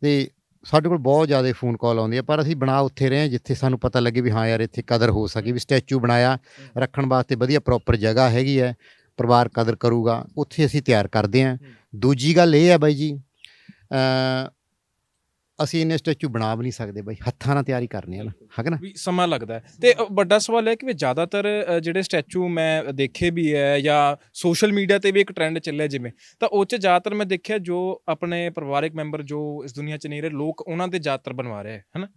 ਤੇ ਸਾਡੇ ਕੋਲ ਬਹੁਤ ਜ਼ਿਆਦਾ ਫੋਨ ਕਾਲ ਆਉਂਦੀ ਆ ਪਰ ਅਸੀਂ ਬਣਾ ਉੱਥੇ ਰਹੇ ਹਾਂ ਜਿੱਥੇ ਸਾਨੂੰ ਪਤਾ ਲੱਗੇ ਵੀ ਹਾਂ ਯਾਰ ਇੱਥੇ ਕਦਰ ਹੋ ਸਕੇ ਵੀ ਸਟੈਚੂ ਬਣਾਇਆ ਰੱਖਣ ਵਾਸਤੇ ਵਧੀਆ ਪ੍ਰੋਪਰ ਜਗ੍ਹਾ ਹੈਗੀ ਹੈ ਪਰਿਵਾਰ ਕਦਰ ਕਰੂਗਾ ਉੱਥੇ ਅਸੀਂ ਤਿਆਰ ਕਰਦੇ ਹਾਂ। ਦੂਜੀ ਗੱਲ ਇਹ ਹੈ ਬਾਈ ਜੀ ਅਸੀਂ ਇਹਨੇ ਸਟੈਚੂ ਬਣਾ ਵੀ ਨਹੀਂ ਸਕਦੇ ਬਾਈ ਹੱਥਾਂ ਨਾਲ ਤਿਆਰੀ ਕਰਨੀ ਹੈ ਨਾ ਹੈ ਨਾ ਵੀ ਸਮਾਂ ਲੱਗਦਾ ਹੈ। ਤੇ ਅ, ਵੱਡਾ ਸਵਾਲ ਹੈ ਕਿ ਵੀ ਜ਼ਿਆਦਾਤਰ ਅ, ਜਿਹੜੇ ਸਟੈਚੂ ਮੈਂ ਦੇਖੇ ਵੀ ਹੈ ਜਾਂ ਸੋਸ਼ਲ ਮੀਡੀਆ ਤੇ ਵੀ ਇੱਕ ਟ੍ਰੈਂਡ ਚੱਲਿਆ ਜਿਵੇਂ ਤਾਂ ਉਹ 'ਚ ਜ਼ਿਆਦਾਤਰ ਮੈਂ ਦੇਖਿਆ ਜੋ ਆਪਣੇ ਪਰਿਵਾਰਕ ਮੈਂਬਰ ਜੋ ਇਸ ਦੁਨੀਆ 'ਚ ਨਹੀਂ ਰਹੇ ਲੋਕ ਉਹਨਾਂ ਦੇ ਜ਼ਿਆਦਾਤਰ ਬਣਵਾ ਰਹੇ ਹੈ ਹਨਾ?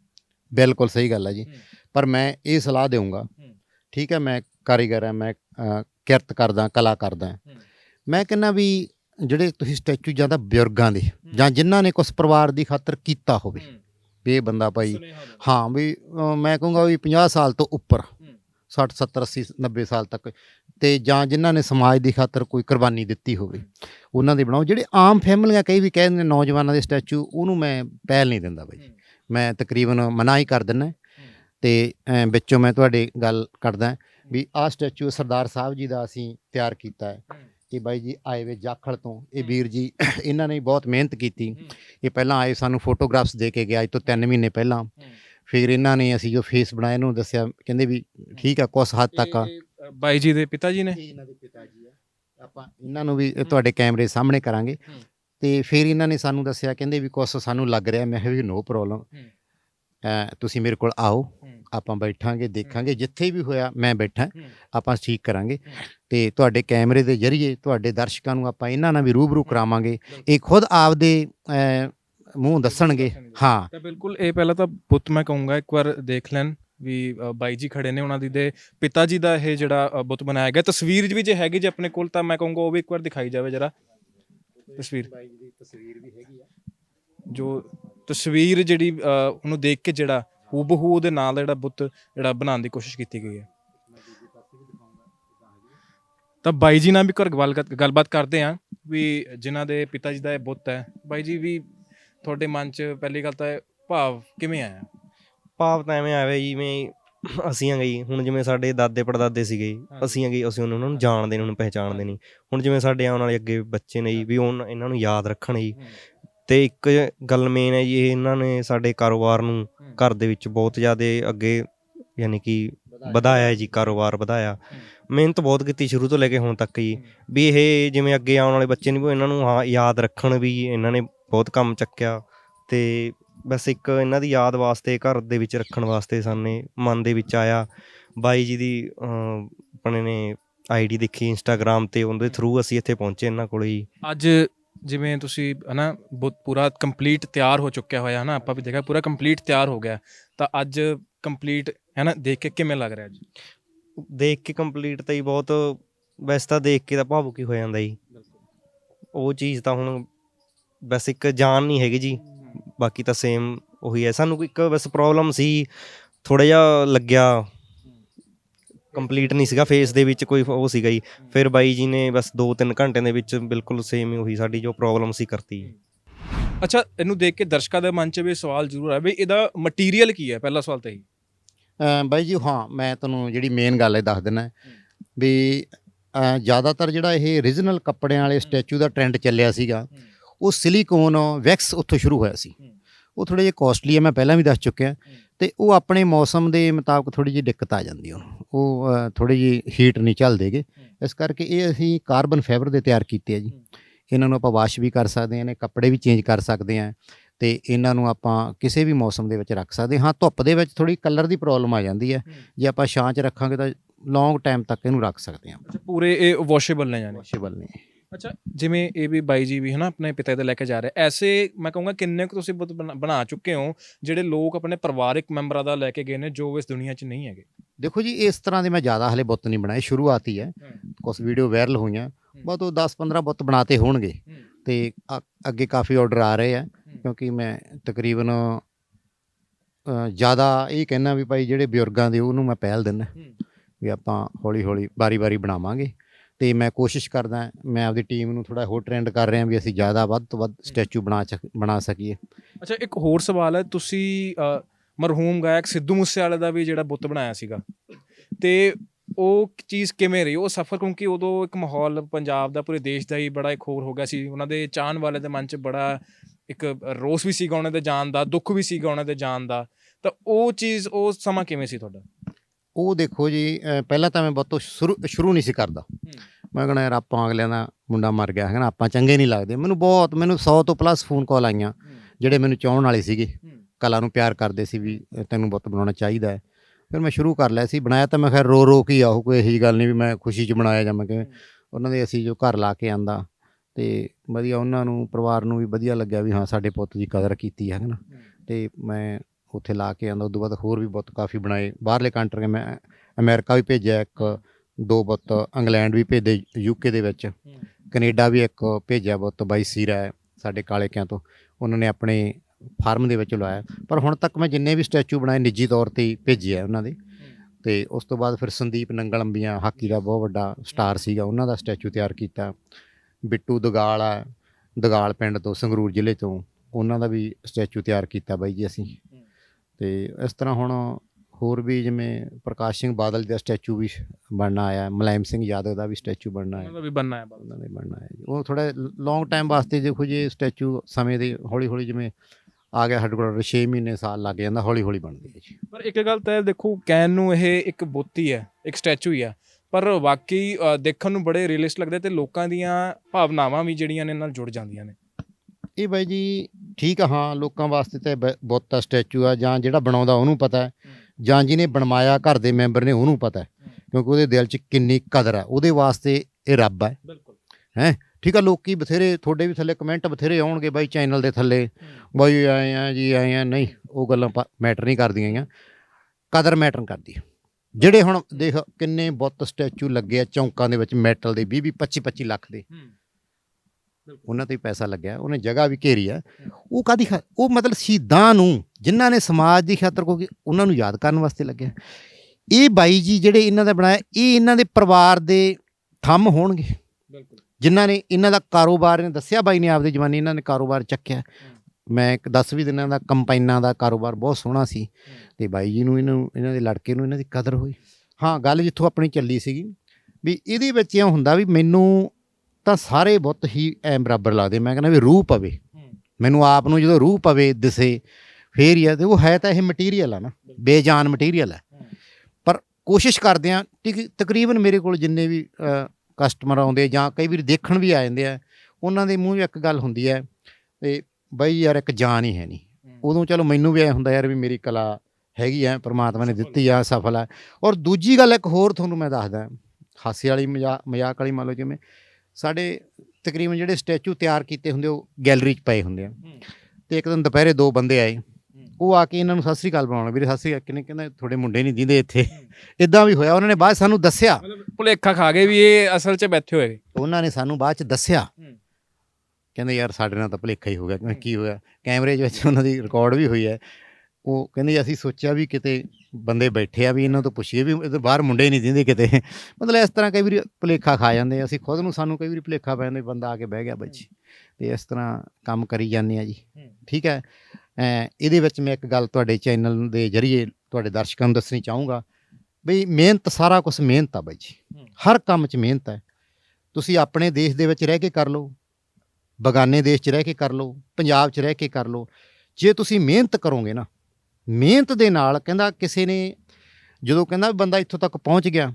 ਬਿਲਕੁਲ ਸਹੀ ਗੱਲ ਹੈ ਜੀ। ਹੂੰ। ਪਰ ਮੈਂ ਇਹ ਸਲਾਹ ਦੇਵਾਂਗਾ ਹੂੰ। ਠੀਕ ਹੈ ਮੈਂ ਕਾਰੀਗਰ ਹਾਂ ਮੈਂ ਅ, ਕਿਰਤ ਕਰਦਾ ਕਲਾ ਕਰਦਾ ਮੈਂ ਕਹਿੰਦਾ ਵੀ ਜਿਹੜੇ ਤੁਸੀਂ ਸਟੈਚੂ ਜਾਂ ਤਾਂ ਬਜ਼ੁਰਗਾਂ ਦੇ ਜਾਂ ਜਿਨ੍ਹਾਂ ਨੇ ਕੁਝ ਪਰਿਵਾਰ ਦੀ ਖਾਤਰ ਕੀਤਾ ਹੋਵੇ। ਵੀ ਇਹ ਬੰਦਾ ਭਾਈ ਹਾਂ ਵੀ ਮੈਂ ਕਹੂੰਗਾ ਵੀ 50 ਸਾਲ ਤੋਂ ਉੱਪਰ 60 70 80 90 ਸਾਲ ਤੱਕ ਤੇ ਜਾਂ ਜਿਨ੍ਹਾਂ ਨੇ ਸਮਾਜ ਦੀ ਖਾਤਰ ਕੋਈ ਕੁਰਬਾਨੀ ਦਿੱਤੀ ਹੋਵੇ ਉਹਨਾਂ ਦੇ ਬਣਾਓ। ਜਿਹੜੇ ਆਮ ਫੈਮਲੀਆਂ ਕਈ ਵੀ ਕਹਿੰਦੇ ਨੇ ਨੌਜਵਾਨਾਂ ਦੇ ਸਟੈਚੂ ਉਹਨੂੰ ਮੈਂ ਪਹਿਲ ਨਹੀਂ ਦਿੰਦਾ ਬਾਈ। ਮੈਂ ਤਕਰੀਬਨ ਮਨਾ ਹੀ ਕਰ ਦਿੰਦਾ। ਤੇ ਵਿੱਚੋਂ ਮੈਂ ਤੁਹਾਡੇ ਗੱਲ ਕਰਦਾ ਵੀ ਆਹ ਸਟੈਚੂ ਸਰਦਾਰ ਸਾਹਿਬ ਜੀ ਦਾ ਅਸੀਂ ਤਿਆਰ ਕੀਤਾ ਹੈ। ਇਹ ਬਾਈ ਜੀ ਆਏ ਵੇ ਜਾਖਲ ਤੋਂ ਇਹ ਵੀਰ ਜੀ ਇਹਨਾਂ ਨੇ ਬਹੁਤ ਮਿਹਨਤ ਕੀਤੀ। ਇਹ ਪਹਿਲਾਂ ਆਏ ਸਾਨੂੰ ਫੋਟੋਗ੍ਰਾਫਸ ਦੇ ਕੇ ਗਿਆ ਅੱਜ ਤੋਂ 3 ਮਹੀਨੇ ਪਹਿਲਾਂ। ਫਿਰ ਇਹਨਾਂ ਨੇ ਅਸੀਂ ਜੋ ਫੇਸ ਬਣਾਇਆ ਇਹਨੂੰ ਦੱਸਿਆ ਕਹਿੰਦੇ ਵੀ ਠੀਕ ਆ ਕੁਛ ਹੱਦ ਤੱਕ ਆ। ਬਾਈ ਜੀ ਦੇ ਪਿਤਾ ਜੀ ਨੇ? ਇਹ ਇਹਨਾਂ ਦੇ ਪਿਤਾ ਜੀ ਆ। ਆਪਾਂ ਇਹਨਾਂ ਨੂੰ ਵੀ ਤੁਹਾਡੇ ਕੈਮਰੇ ਸਾਹਮਣੇ ਕਰਾਂਗੇ। ਤੇ ਫਿਰ ਇਹਨਾਂ ਨੇ ਸਾਨੂੰ ਦੱਸਿਆ ਕਹਿੰਦੇ ਵੀ ਕੁਛ ਸਾਨੂੰ ਲੱਗ ਰਿਹਾ। ਮੈਂ ਕਿਹਾ ਵੀ ਨੋ ਪ੍ਰੋਬਲਮ ਤੁਸੀਂ ਮੇਰੇ ਕੋਲ ਆਓ। ਆਪਾਂ ਬੈਠਾਂਗੇ ਦੇਖਾਂਗੇ ਜਿੱਥੇ ਵੀ ਹੋਇਆ ਮੈਂ ਬੈਠਾ ਆਪਾਂ ਠੀਕ ਕਰਾਂਗੇ। ਤੇ ਤੁਹਾਡੇ ਕੈਮਰੇ ਦੇ ਜ਼ਰੀਏ ਤੁਹਾਡੇ ਦਰਸ਼ਕਾਂ ਨੂੰ ਆਪਾਂ ਇਹਨਾਂ ਨਾਲ ਵੀ ਰੂਬਰੂ ਕਰਾਵਾਂਗੇ। ਇਹ ਖੁਦ ਆਪਦੇ ਮੂੰਹ ਦੱਸਣਗੇ। ਹਾਂ। ਤਾਂ ਬਿਲਕੁਲ ਇਹ ਪਹਿਲਾਂ ਤਾਂ ਬੁੱਤ ਮੈਂ ਕਹੂੰਗਾ ਇੱਕ ਵਾਰ ਦੇਖ ਲੈਣ ਵੀ ਬਾਈ ਜੀ ਖੜੇ ਨੇ ਉਹਨਾਂ ਦੀ ਦੇ ਪਿਤਾ ਜੀ ਦਾ ਇਹ ਜਿਹੜਾ ਬੁੱਤ ਬਣਾਇਆ ਗਿਆ। ਤਸਵੀਰ ਵੀ ਜੇ ਹੈਗੀ ਜੇ ਆਪਣੇ ਕੋਲ ਤਾਂ ਮੈਂ ਕਹੂੰਗਾ ਉਹ ਵੀ ਇੱਕ ਵਾਰ ਦਿਖਾਈ ਜਾਵੇ ਜਰਾ। ਤਸਵੀਰ। ਬਾਈ ਦੀ ਤਸਵੀਰ ਵੀ ਹੈਗੀ ਆ। ਜੋ ਤਸਵੀਰ ਜਿਹੜੀ ਉਹਨੂੰ ਦੇਖ ਕੇ ਜਿਹੜਾ ਹੂਬਹੂ ਉਹਦੇ ਨਾਲ ਦਾ ਜਿਹੜਾ ਬੁੱਤ ਜਿਹੜਾ ਬਣਾਉਣ ਦੀ ਕੋਸ਼ਿਸ਼ ਕੀਤੀ ਗਈ ਹੈ। ਤਾਂ ਬਾਈ ਜੀ ਨਾਲ ਵੀ ਕਰ ਗੱਲਬਾਤ ਗੱਲਬਾਤ ਕਰਦੇ ਆ ਵੀ ਜਿਨ੍ਹਾਂ ਦੇ ਪਿਤਾ ਜੀ ਦਾ ਇਹ ਬੁੱਤ ਹੈ। ਬਾਈ ਜੀ ਵੀ ਤੁਹਾਡੇ ਮਨ 'ਚ ਪਹਿਲੀ ਗੱਲ ਤਾਂ ਇਹ ਭਾਵ ਕਿਵੇਂ ਆਇਆ? ਭਾਵ ਤਾਂ ਐਵੇਂ ਆਵੇ ਜਿਵੇਂ ਅਸੀਂ ਆ ਗਈ ਹੁਣ ਜਿਵੇਂ ਸਾਡੇ ਦਾਦੇ ਪੜਦਾਦੇ ਸੀਗੇ। ਅਸੀਂ ਆ ਗਈ ਅਸੀਂ ਉਹਨਾਂ ਨੂੰ ਜਾਣਦੇ ਨੇ ਉਹਨੂੰ ਪਹਿਚਾਣਦੇ ਨਹੀਂ। ਹੁਣ ਜਿਵੇਂ ਸਾਡੇ ਆਉਣ ਵਾਲੇ ਅੱਗੇ ਬੱਚੇ ਨੇ ਜੀ ਵੀ ਉਹ ਇਹਨਾਂ ਨੂੰ ਯਾਦ ਰੱਖਣ ਜੀ। ਤੇ ਇੱਕ ਗੱਲ ਮੇਨ ਹੈ ਜੀ ਇਹ ਇਹਨਾਂ ਨੇ ਸਾਡੇ ਕਾਰੋਬਾਰ ਨੂੰ ਘਰ ਦੇ ਵਿੱਚ ਬਹੁਤ ਜ਼ਿਆਦਾ ਅੱਗੇ ਯਾਨੀ ਕਿ ਵਧਾਇਆ। ਜੀ ਕਾਰੋਬਾਰ ਵਧਾਇਆ। ਮਿਹਨਤ ਬਹੁਤ ਕੀਤੀ ਸ਼ੁਰੂ ਤੋਂ ਲੈ ਕੇ ਹੁਣ ਤੱਕ ਜੀ। ਵੀ ਇਹ ਜਿਵੇਂ ਅੱਗੇ ਆਉਣ ਵਾਲੇ ਬੱਚੇ ਨੇ ਵੀ ਇਹਨਾਂ ਨੂੰ ਹਾਂ ਯਾਦ ਰੱਖਣ ਵੀ ਇਹਨਾਂ ਨੇ ਬਹੁਤ ਕੰਮ ਚੱਕਿਆ ਤੇ ਬਸ ਇੱਕ ਇਹਨਾਂ ਦੀ ਯਾਦ ਵਾਸਤੇ ਘਰ ਦੇ ਵਿੱਚ ਰੱਖਣ ਵਾਸਤੇ ਸਾਨੇ ਮਨ ਦੇ ਵਿੱਚ ਆਇਆ। ਬਾਈ ਜੀ ਦੀ ਆਪਣੇ ਨੇ ਆਈਡੀ ਦੇਖੀ ਇੰਸਟਾਗ੍ਰam ਤੇ ਉਹਦੇ ਥਰੂ ਅਸੀਂ ਇੱਥੇ ਪਹੁੰਚੇ ਇਹਨਾਂ ਕੋਲ ਜੀ। ਅੱਜ ਜਿਵੇਂ ਤੁਸੀਂ ਹਨਾ ਬਹੁਤ ਪੂਰਾ ਕੰਪਲੀਟ ਤਿਆਰ ਹੋ ਚੁੱਕਿਆ ਹੋਇਆ ਹਨਾ ਆਪਾਂ ਵੀ ਦੇਖਿਆ ਪੂਰਾ ਕੰਪਲੀਟ ਤਿਆਰ ਹੋ ਗਿਆ। ਤਾਂ ਅੱਜ ਕੰਪਲੀਟ ਹੈ ਨਾ ਦੇਖ ਕੇ ਕਿਵੇਂ ਲੱਗ ਰਿਹਾ ਅੱਜ? ਦੇਖ ਕੇ ਕੰਪਲੀਟ ਤਾਂ ਹੀ ਬਹੁਤ ਵੈਸੇ ਤਾਂ ਦੇਖ ਕੇ ਤਾਂ ਭਾਵੁਕ ਹੀ ਹੋ ਜਾਂਦਾ ਜੀ। ਉਹ ਚੀਜ਼ ਤਾਂ ਹੁਣ ਬਸ ਇੱਕ ਜਾਨ ਨਹੀਂ ਹੈਗੀ ਜੀ। ਬਾਕੀ ਤਾਂ ਸੇਮ ਉਹੀ ਹੈ। ਸਾਨੂੰ ਇੱਕ ਬਸ ਪ੍ਰੋਬਲਮ ਸੀ ਥੋੜਾ ਜਿਹਾ ਲੱਗਿਆ। ਕੰਪਲੀਟ ਨਹੀਂ ਸੀਗਾ ਫੇਸ ਦੇ ਵਿੱਚ ਕੋਈ ਉਹ ਸੀਗਾ ਜੀ। ਫਿਰ ਬਾਈ ਜੀ ਨੇ ਬਸ 2-3 ਘੰਟਿਆਂ ਦੇ ਵਿੱਚ ਬਿਲਕੁਲ ਸੇਮ ਹੀ ਉਹੀ ਸਾਡੀ ਜੋ ਪ੍ਰੋਬਲਮ ਸੀ ਕਰਤੀ ਅੱਛਾ ਇਹਨੂੰ ਦੇਖ ਕੇ ਦਰਸ਼ਕਾਂ ਦੇ ਮਨ 'ਚ ਵੀ ਸਵਾਲ ਜ਼ਰੂਰ ਹੈ ਵੀ ਇਹਦਾ ਮਟੀਰੀਅਲ ਕੀ ਹੈ ਪਹਿਲਾ ਸਵਾਲ ਤਾਂ ਇਹੀ। ਬਾਈ ਜੀ ਹਾਂ ਮੈਂ ਤੁਹਾਨੂੰ ਜਿਹੜੀ ਮੇਨ ਗੱਲ ਹੈ ਦੱਸ ਦਿੰਦਾ। ਵੀ ਜ਼ਿਆਦਾਤਰ ਜਿਹੜਾ ਇਹ origignal ਕੱਪੜਿਆਂ ਵਾਲੇ ਸਟੈਚੂ ਦਾ ਟ੍ਰੈਂਡ ਚੱਲਿਆ ਸੀਗਾ ਉਹ ਸਿਲੀਕੋਨ ਵੈਕਸ ਉੱਥੋਂ ਸ਼ੁਰੂ ਹੋਇਆ ਸੀ। ਉਹ ਥੋੜੇ ਜਿਹਾ ਕਾਸਟਲੀ ਹੈ ਮੈਂ ਪਹਿਲਾਂ ਵੀ ਦੱਸ ਚੁੱਕਿਆ। ਤੇ ਉਹ ਆਪਣੇ ਮੌਸਮ ਦੇ ਮੁਤਾਬਕ ਥੋੜੀ ਜਿਹੀ ਦਿੱਕਤ ਆ ਜਾਂਦੀ ਉਹਨੂੰ। ਉਹ ਥੋੜੀ ਜਿਹੀ ਹੀਟ ਨਹੀਂ ਝੱਲਦੇਗੇ ਇਸ ਕਰਕੇ ਇਹ ਅਸੀਂ ਕਾਰਬਨ ਫਾਈਬਰ ਦੇ ਤਿਆਰ ਕੀਤੇ ਆ ਜੀ। ਇਹਨਾਂ ਨੂੰ ਆਪਾਂ ਵਾਸ਼ ਵੀ ਕਰ ਸਕਦੇ ਹਾਂ ਨੇ ਕੱਪੜੇ ਵੀ ਚੇਂਜ ਕਰ ਸਕਦੇ ਹਾਂ ਤੇ ਇਹਨਾਂ ਨੂੰ ਆਪਾਂ ਕਿਸੇ ਵੀ ਮੌਸਮ ਦੇ ਵਿੱਚ ਰੱਖ ਸਕਦੇ ਹਾਂ। ਧੁੱਪ ਦੇ ਵਿੱਚ ਥੋੜੀ ਕਲਰ ਦੀ ਪ੍ਰੋਬਲਮ ਆ ਜਾਂਦੀ ਹੈ। ਜੇ ਆਪਾਂ ਛਾਂ 'ਚ ਰੱਖਾਂਗੇ ਤਾਂ ਲੌਂਗ ਟਾਈਮ ਤੱਕ ਇਹਨੂੰ ਰੱਖ ਸਕਦੇ ਹਾਂ ਪੂਰੇ ਇਹ ਵਾਸ਼ੇਬਲ ਨੇ ਯਾਨੀ? ਵਾਸ਼ੇਬਲ ਨੇ। ਅੱਛਾ। ਜਿਵੇਂ ਇਹ ਵੀ ਬਾਈ ਜੀ ਵੀ ਹਨਾ ਆਪਣੇ ਪਿਤਾ ਦੇ ਲੈ ਕੇ ਜਾ ਰਹੇ। ਐਸੇ ਮੈਂ ਕਹੂੰਗਾ ਕਿੰਨੇ ਕੁ ਤੁਸੀਂ ਬੁੱਤ ਬਣਾ- ਬਣਾ ਚੁੱਕੇ ਹੋ ਜਿਹੜੇ ਲੋਕ ਆਪਣੇ ਪਰਿਵਾਰਕ ਮੈਂਬਰਾਂ ਦਾ ਲੈ ਕੇ ਗਏ ਨੇ ਜੋ ਇਸ ਦੁਨੀਆ 'ਚ ਨਹੀਂ ਹੈਗੇ। ਦੇਖੋ ਜੀ ਇਸ ਤਰ੍ਹਾਂ ਦੇ ਮੈਂ ਜ਼ਿਆਦਾ ਹਲੇ ਬੁੱਤ ਨਹੀਂ ਬਣਾਏ ਸ਼ੁਰੂਆਤ ਹੀ ਹੈ। ਕੁਝ ਵੀਡੀਓ ਵਾਇਰਲ ਹੋਈਆਂ ਬਹੁਤ ਉਹ 10-15 ਬੁੱਤ ਬਣਾਤੇ ਹੋਣਗੇ। ਤੇ ਅ- ਅੱਗੇ ਕਾਫੀ ਆਰਡਰ ਆ ਰਹੇ ਆ ਕਿਉਂਕਿ ਮੈਂ ਤਕਰੀਬਨ ਅ, ਜ਼ਿਆਦਾ ਇਹ ਕਹਿਣਾ ਵੀ ਭਾਈ ਜਿਹੜੇ ਬਜ਼ੁਰਗਾਂ ਦੇ ਉਹਨੂੰ ਮੈਂ ਪਹਿਲ ਦਿੰਦਾ। ਵੀ ਆਪਾਂ ਹੌਲੀ ਹੌਲੀ ਬਾਰੀ-ਬਾਰੀ ਬਣਾਵਾਂਗੇ। ਤੇ ਮੈਂ ਕੋਸ਼ਿਸ਼ ਕਰਦਾ, ਮੈਂ ਆਪਦੀ ਟੀਮ ਨੂੰ ਥੋੜਾ ਹੋਰ ਟ੍ਰੈਂਡ ਕਰ ਰਿਹਾ ਵੀ ਅਸੀਂ ਜ਼ਿਆਦਾ ਵੱਧ ਤੋਂ ਵੱਧ ਸਟੈਚੂ ਬਣਾ ਚੱਕ- ਬਣਾ ਸਕੀਏ। ਅੱਛਾ, ਇੱਕ ਹੋਰ ਸਵਾਲ ਹੈ, ਤੁਸੀਂ ਮਰਹੂਮ ਗਾਇਕ ਸਿੱਧੂ ਮੂਸੇਵਾਲੇ ਦਾ ਵੀ ਜਿਹੜਾ ਬੁੱਤ ਬਣਾਇਆ ਸੀਗਾ, ਤੇ ਉਹ ਚੀਜ਼ ਕਿਵੇਂ ਰਹੀ? ਉਹ ਸਫਰ ਕਿਉਂਕਿ ਉਦੋਂ ਇੱਕ ਮਾਹੌਲ ਪੰਜਾਬ ਦਾ, ਪੂਰੇ ਦੇਸ਼ ਦਾ ਹੀ ਬੜਾ ਇੱਕ ਹੋਰ ਹੋ ਗਿਆ ਸੀ। ਉਹਨਾਂ ਦੇ ਚਾਹਣ ਵਾਲੇ ਦੇ ਮਨ 'ਚ ਬੜਾ ਇੱਕ ਰੋਸ ਵੀ ਸੀਗਾ, ਉਹਨਾਂ ਦੇ ਜਾਣ ਦਾ, ਦੁੱਖ ਵੀ ਸੀਗਾ ਉਹਨਾਂ ਦੇ ਜਾਣ ਦਾ। ਤਾਂ ਉਹ ਚੀਜ਼, ਉਹ ਸਮਾਂ ਕਿਵੇਂ ਸੀ ਤੁਹਾਡਾ? ਉਹ ਦੇਖੋ ਜੀ ਪਹਿਲਾਂ ਤਾਂ ਮੈਂ ਬਹੁਤ ਸ਼ੁਰੂ ਸ਼ੁਰੂ ਨਹੀਂ ਸੀ ਕਰਦਾ। ਮੈਂ ਕਹਿੰਦਾ ਯਾਰ ਆਪਾਂ ਅਗਲਿਆਂ ਦਾ ਮੁੰਡਾ ਮਰ ਗਿਆ ਹੈ ਨਾ ਆਪਾਂ ਚੰਗੇ ਨਹੀਂ ਲੱਗਦੇ। ਮੈਨੂੰ ਬਹੁਤ ਮੈਨੂੰ 100 ਤੋਂ ਪਲੱਸ ਫੋਨ ਕਾਲ ਆਈਆਂ ਜਿਹੜੇ ਮੈਨੂੰ ਚਾਹਣ ਵਾਲੇ ਸੀਗੇ। ਕਲਾ ਨੂੰ ਪਿਆਰ ਕਰਦੇ ਸੀ ਵੀ ਤੈਨੂੰ ਬੁੱਤ ਬਣਾਉਣਾ ਚਾਹੀਦਾ ਹੈ। ਫਿਰ ਮੈਂ ਸ਼ੁਰੂ ਕਰ ਲਿਆ ਸੀ ਬਣਾਇਆ ਤਾਂ ਮੈਂ ਖੈਰ ਰੋ ਰੋ ਕੇ ਹੀ ਆ ਉਹ ਕੋਈ ਇਹੀ ਗੱਲ ਨਹੀਂ ਵੀ ਮੈਂ ਖੁਸ਼ੀ 'ਚ ਬਣਾਇਆ ਜਾਂ ਮੈਂ ਕਿਵੇਂ। ਉਹਨਾਂ ਦੇ ਅਸੀਂ ਜੋ ਘਰ ਲਾ ਕੇ ਆਂਦਾ ਤੇ ਵਧੀਆ ਉਹਨਾਂ ਨੂੰ ਪਰਿਵਾਰ ਨੂੰ ਵੀ ਵਧੀਆ ਲੱਗਿਆ ਵੀ ਹਾਂ ਸਾਡੇ ਪੁੱਤ ਦੀ ਕਦਰ ਕੀਤੀ ਹੈ ਨਾ। ਤੇ ਮੈਂ ਉੱਥੇ ਲਾ ਕੇ ਆਂਦਾ ਉਦੋਂ ਬਾਅਦ ਹੋਰ ਵੀ ਬਹੁਤ ਕਾਫੀ ਬਣਾਏ। ਬਾਹਰਲੇ ਕੰਟਰੀਆਂ ਮੈਂ ਅਮਰੀਕਾ ਵੀ ਭੇਜਿਆ ਇੱਕ ਦੋ ਬੁੱਤ ਇੰਗਲੈਂਡ ਵੀ ਭੇਜੇ ਯੂਕੇ ਦੇ ਵਿੱਚ। ਕੈਨੇਡਾ ਵੀ ਇੱਕ ਭੇਜਿਆ ਬੁੱਤ ਬਾਈ ਸੀਰਾ ਸਾਡੇ ਕਾਲੇ ਕਿਆਂ ਤੋਂ। ਉਹਨਾਂ ਨੇ ਆਪਣੇ ਫਾਰਮ ਦੇ ਵਿੱਚ ਲਾਇਆ ਪਰ ਹੁਣ ਤੱਕ ਮੈਂ ਜਿੰਨੇ ਵੀ ਸਟੈਚੂ ਬਣਾਏ ਨਿੱਜੀ ਤੌਰ ਤੇ ਹੀ ਭੇਜੇ ਆ ਉਹਨਾਂ ਦੇ। ਤੇ ਉਸ ਤੋਂ ਬਾਅਦ ਫਿਰ ਸੰਦੀਪ ਨੰਗਲੰਬੀਆਂ ਹਾਕੀ ਦਾ ਬਹੁਤ ਵੱਡਾ ਸਟਾਰ ਸੀਗਾ ਉਹਨਾਂ ਦਾ ਸਟੈਚੂ ਤਿਆਰ ਕੀਤਾ। ਬਿੱਟੂ ਦਗਾਲ ਆ ਦਗਾਲ ਪਿੰਡ ਤੋਂ ਸੰਗਰੂਰ ਜ਼ਿਲ੍ਹੇ ਤੋਂ ਉਹਨਾਂ ਦਾ ਵੀ ਸਟੈਚੂ ਤਿਆਰ ਕੀਤਾ ਬਾਈ ਜੀ ਅਸੀਂ। ਤੇ ਇਸ ਤਰ੍ਹਾਂ ਹੁਣ ਹੋਰ ਵੀ ਜਿਵੇਂ ਪ੍ਰਕਾਸ਼ ਸਿੰਘ ਬਾਦਲ ਦਾ ਸਟੈਚੂ ਵੀ ਬਣਨਾ ਆਇਆ ਮੁਲਾਇਮ ਸਿੰਘ ਯਾਦਵ ਦਾ ਵੀ ਸਟੈਚੂ ਬਣਨਾ ਉਹਨਾਂ ਹੈ ਦਾ ਵੀ ਬੰਨਾ ਹੈ। ਉਹਨਾਂ ਦੇ ਬਣਨਾ ਹੈ ਉਹ ਥੋੜਾ ਲੌਂਗ ਟਾਈਮ ਵਾਸਤੇ ਦੇਖੋ ਜੀ ਸਟੈਚੂ ਸਮੇਂ ਦੇ ਹੌਲੀ ਹੌਲੀ ਜਿਵੇਂ ਆ ਗਿਆ ਸਾਡੇ ਕੋਲ 6 ਮਹੀਨੇ ਸਾਲ ਲੱਗ ਜਾਂਦਾ ਹੌਲੀ ਹੌਲੀ ਬਣਦੀ ਹੈ ਜੀ। ਪਰ ਇੱਕ ਗੱਲ ਤਾਂ ਦੇਖੋ ਕਹਿਣ ਨੂੰ ਇਹ ਇੱਕ ਬੁੱਤ ਹੀ ਇੱਕ ਸਟੈਚੂ ਹੀ ਹੈ। ਪਰ ਵਾਕਈ ਦੇਖਣ ਨੂੰ ਬੜੇ ਰੀਅਲਿਸਟ ਲੱਗਦੇ ਤੇ ਲੋਕਾਂ ਦੀਆਂ ਭਾਵਨਾਵਾਂ ਵੀ ਜਿਹੜੀਆਂ ਨੇ ਨਾਲ ਜੁੜ ਜਾਂਦੀਆਂ ਨੇ। ਇਹ ਬਾਈ ਜੀ ਠੀਕ ਆ ਹਾਂ ਲੋਕਾਂ ਵਾਸਤੇ ਤਾਂ ਇਹ ਬ- ਬੁੱਤ ਦਾ ਸਟੈਚੂ ਆ ਜਾਂ ਜਿਹੜਾ ਬਣਾਉਂਦਾ ਉਹਨੂੰ ਪਤਾ ਹੈ ਜਾਂ ਜਿਹਨੇ ਬਣਵਾਇਆ ਘਰ ਦੇ ਮੈਂਬਰ ਨੇ ਉਹਨੂੰ ਪਤਾ ਹੈ ਕਿਉਂਕਿ ਉਹਦੇ ਦਿਲ 'ਚ ਕਿੰਨੀ ਕਦਰ ਹੈ ਉਹਦੇ ਵਾਸਤੇ ਇਹ ਰੱਬ ਹੈ। ਬਿਲਕੁਲ। ਠੀਕ ਆ ਲੋਕੀ ਬਥੇਰੇ ਤੁਹਾਡੇ ਵੀ ਥੱਲੇ ਕਮੈਂਟ ਬਥੇਰੇ ਆਉਣਗੇ ਬਾਈ ਚੈਨਲ ਦੇ ਥੱਲੇ। ਬਾਈ ਆਏ ਆ ਜੀ ਆਏ ਆ ਨਹੀਂ ਉਹ ਗੱਲਾਂ ਮੈਟਰ ਨਹੀਂ ਕਰਦੀਆਂ ਗੀਆਂ ਕਦਰ ਮੈਟਰ ਕਰਦੀ ਹੈ ਜਿਹੜੇ ਹੁਣ ਦੇਖ ਕਿੰਨੇ ਬੁੱਤ ਸਟੈਚੂ ਲੱਗੇ ਆ ਚੌਂਕਾਂ ਦੇ ਵਿੱਚ ਮੈਟਲ ਦੇ 20 20 25 25 ਲੱਖ ਦੇ। ਉਹਨਾਂ ਤੇ ਪੈਸਾ ਲੱਗਿਆ ਉਹਨੇ ਜਗ੍ਹਾ ਵੀ ਘੇਰੀ ਆ। ਉਹ ਕਾਦੀ ਉਹ ਮਤਲਬ ਸ਼ਹੀਦਾਂ ਨੂੰ ਜਿਨ੍ਹਾਂ ਨੇ ਸਮਾਜ ਦੀ ਖਾਤਰ ਕੋਈ ਉਹਨਾਂ ਨੂੰ ਯਾਦ ਕਰਨ ਵਾਸਤੇ ਲੱਗਿਆ। ਇਹ ਬਾਈ ਜੀ ਜਿਹੜੇ ਇਹਨਾਂ ਦਾ ਬਣਾਇਆ ਇਹ ਇਹਨਾਂ ਦੇ ਪਰਿਵਾਰ ਦੇ ਥੰਮ ਹੋਣਗੇ। ਬਿਲਕੁਲ। ਜਿਨ੍ਹਾਂ ਨੇ ਇਹਨਾਂ ਦਾ ਕਾਰੋਬਾਰ ਨੇ ਦੱਸਿਆ ਬਾਈ ਨੇ ਆਪਦੇ ਜਵਾਨੀ ਇਹਨਾਂ ਨੇ ਕਾਰੋਬਾਰ ਚੱਕਿਆ। ਮੈਂ ਇੱਕ 10 ਵੀ ਦਿਨਾਂ ਦਾ ਕੰਪਾਈਨਾਂ ਦਾ ਕਾਰੋਬਾਰ ਬਹੁਤ ਸੋਹਣਾ ਸੀ। ਤੇ ਬਾਈ ਜੀ ਨੂੰ ਇਹਨੂੰ ਇਹਨਾਂ ਦੇ ਲੜਕੇ ਨੂੰ ਇਹਨਾਂ ਦੀ ਕਦਰ ਹੋਈ। ਹਾਂ ਗੱਲ ਜਿੱਥੋਂ ਆਪਣੀ ਚੱਲੀ ਸੀਗੀ ਵੀ ਇਹਦੇ ਵਿੱਚ ਇਹ ਹੁੰਦਾ ਵੀ ਮੈਨੂੰ ਤਾਂ ਸਾਰੇ ਬੁੱਤ ਹੀ ਐ ਬਰਾਬਰ ਲੱਗਦੇ। ਮੈਂ ਕਹਿੰਦਾ ਵੀ ਰੂਹ ਪਵੇ। ਮੈਨੂੰ ਆਪ ਨੂੰ ਜਦੋਂ ਰੂਹ ਪਵੇ ਦਿਸੇ ਫੇਰ ਹੀ ਆ ਤੇ ਉਹ ਹੈ ਤਾਂ ਇਹ ਮਟੀਰੀਅਲ ਆ ਨਾ। ਬੇਜਾਨ ਮਟੀਰੀਅਲ ਹੈ। ਪਰ ਕੋਸ਼ਿਸ਼ ਕਰਦੇ ਆ ਕਿ ਤਕਰੀਬਨ ਮੇਰੇ ਕੋਲ ਜਿੰਨੇ ਵੀ ਕਸਟਮਰ ਆਉਂਦੇ ਜਾਂ ਕਈ ਵਾਰ ਦੇਖਣ ਵੀ ਆ ਜਾਂਦੇ ਆ ਉਹਨਾਂ ਦੇ ਮੂੰਹ 'ਚ ਇੱਕ ਗੱਲ ਹੁੰਦੀ ਹੈ ਤੇ ਬਈ ਯਾਰ ਇੱਕ ਜਾਨ ਹੀ ਹੈ ਨਹੀਂ। ਉਦੋਂ ਚਲੋ ਮੈਨੂੰ ਵੀ ਐ ਹੁੰਦਾ ਯਾਰ ਵੀ ਮੇਰੀ ਕਲਾ ਹੈਗੀ ਆ ਪ੍ਰਮਾਤਮਾ ਨੇ ਦਿੱਤੀ ਆ ਸਫਲ ਆ। ਔਰ ਦੂਜੀ ਗੱਲ ਇੱਕ ਹੋਰ ਤੁਹਾਨੂੰ ਮੈਂ ਦੱਸਦਾ। ਹਾਸੇ ਵਾਲੀ ਮਜ਼ਾਕ ਵਾਲੀ ਮੰਨ ਲਓ ਜਿਵੇਂ ਸਾਡੇ ਤਕਰੀਬਨ ਜਿਹੜੇ ਸਟੈਚੂ ਤਿਆਰ ਕੀਤੇ ਹੁੰਦੇ ਉਹ ਗੈਲਰੀ 'ਚ ਪਏ ਹੁੰਦੇ ਆ। ਤੇ ਇੱਕ ਦਿਨ ਦੁਪਹਿਰੇ ਦੋ ਬੰਦੇ ਆਏ। ਉਹ ਆ ਕੇ ਇਹਨਾਂ ਨੂੰ ਸਤਿ ਸ੍ਰੀ ਅਕਾਲ ਬੁਲਾਉਣਾ ਵੀਰੇ ਸਤਿ ਸ੍ਰੀ ਅਕਾਲ। ਕਿਨੇ ਕਹਿੰਦਾ ਤੁਹਾਡੇ ਮੁੰਡੇ ਨਹੀਂ ਦਿੰਦੇ ਇੱਥੇ? ਇਦਾਂ ਵੀ ਹੋਇਆ। ਉਹਨਾਂ ਨੇ ਬਾਅਦ ਸਾਨੂੰ ਦੱਸਿਆ। ਭੁਲੇਖਾ ਖਾ ਗਏ ਵੀ ਇਹ ਅਸਲ 'ਚ ਬੈਠੇ ਹੋਏ। ਉਹਨਾਂ ਨੇ ਸਾਨੂੰ ਬਾਅਦ 'ਚ ਦੱਸਿਆ। ਕਹਿੰਦੇ ਯਾਰ ਸਾਡੇ ਨਾਲ ਤਾਂ ਭੁਲੇਖਾ ਹੀ ਹੋ ਗਿਆ। ਕੀ ਹੋਇਆ? ਕੈਮਰੇ 'ਚ ਵਿੱਚ ਉਹਨਾਂ ਦੀ ਰਿਕਾਰਡ ਵੀ ਹੋਈ ਹੈ। ਉਹ ਕਹਿੰਦੇ ਅਸੀਂ ਸੋਚਿਆ ਵੀ ਕਿਤੇ ਬੰਦੇ ਬੈਠੇ ਆ ਵੀ ਇਹਨਾਂ ਤੋਂ ਪੁੱਛੀਏ ਵੀ ਇੱਧਰ ਬਾਹਰ ਮੁੰਡੇ ਨਹੀਂ ਦਿੰਦੇ ਕਿਤੇ। ਮਤਲਬ ਇਸ ਤਰ੍ਹਾਂ ਕਈ ਵਾਰੀ ਭੁਲੇਖਾ ਖਾ ਜਾਂਦੇ। ਅਸੀਂ ਖੁਦ ਨੂੰ ਸਾਨੂੰ ਕਈ ਵਾਰੀ ਭੁਲੇਖਾ ਪੈ ਜਾਂਦਾ ਬੰਦਾ ਆ ਕੇ ਬਹਿ ਗਿਆ ਬੱਚੀ ਤੇ ਇਸ ਤਰ੍ਹਾਂ ਕੰਮ ਕਰੀ ਜਾਂਦੇ ਆ ਜੀ। ਠੀਕ ਹੈ? ਇਹਦੇ ਵਿੱਚ ਮੈਂ ਇੱਕ ਗੱਲ ਤੁਹਾਡੇ ਚੈਨਲ ਦੇ ਜ਼ਰੀਏ ਤੁਹਾਡੇ ਦਰਸ਼ਕਾਂ ਨੂੰ ਦੱਸਣੀ ਚਾਹੂੰਗਾ। ਬਈ ਮਿਹਨਤ ਸਾਰਾ ਕੁਝ ਮਿਹਨਤ ਆ ਬਾਈ ਜੀ। ਹਰ ਕੰਮ 'ਚ ਮਿਹਨਤ ਹੈ। ਤੁਸੀਂ ਆਪਣੇ ਦੇਸ਼ ਦੇ ਵਿੱਚ ਰਹਿ ਕੇ ਕਰ ਲਓ। ਬਗਾਨੇ ਦੇਸ਼ 'ਚ ਰਹਿ ਕੇ ਕਰ ਲਓ। ਪੰਜਾਬ 'ਚ ਰਹਿ ਕੇ ਕਰ ਲਓ। ਜੇ ਤੁਸੀਂ ਮਿਹਨਤ ਕਰੋਗੇ ਨਾ ਮਿਹਨਤ ਦੇ ਨਾਲ ਕਹਿੰਦਾ ਕਿਸੇ ਨੇ ਜਦੋਂ ਕਹਿੰਦਾ ਬੰਦਾ ਇੱਥੋਂ ਤੱਕ ਪਹੁੰਚ ਗਿਆ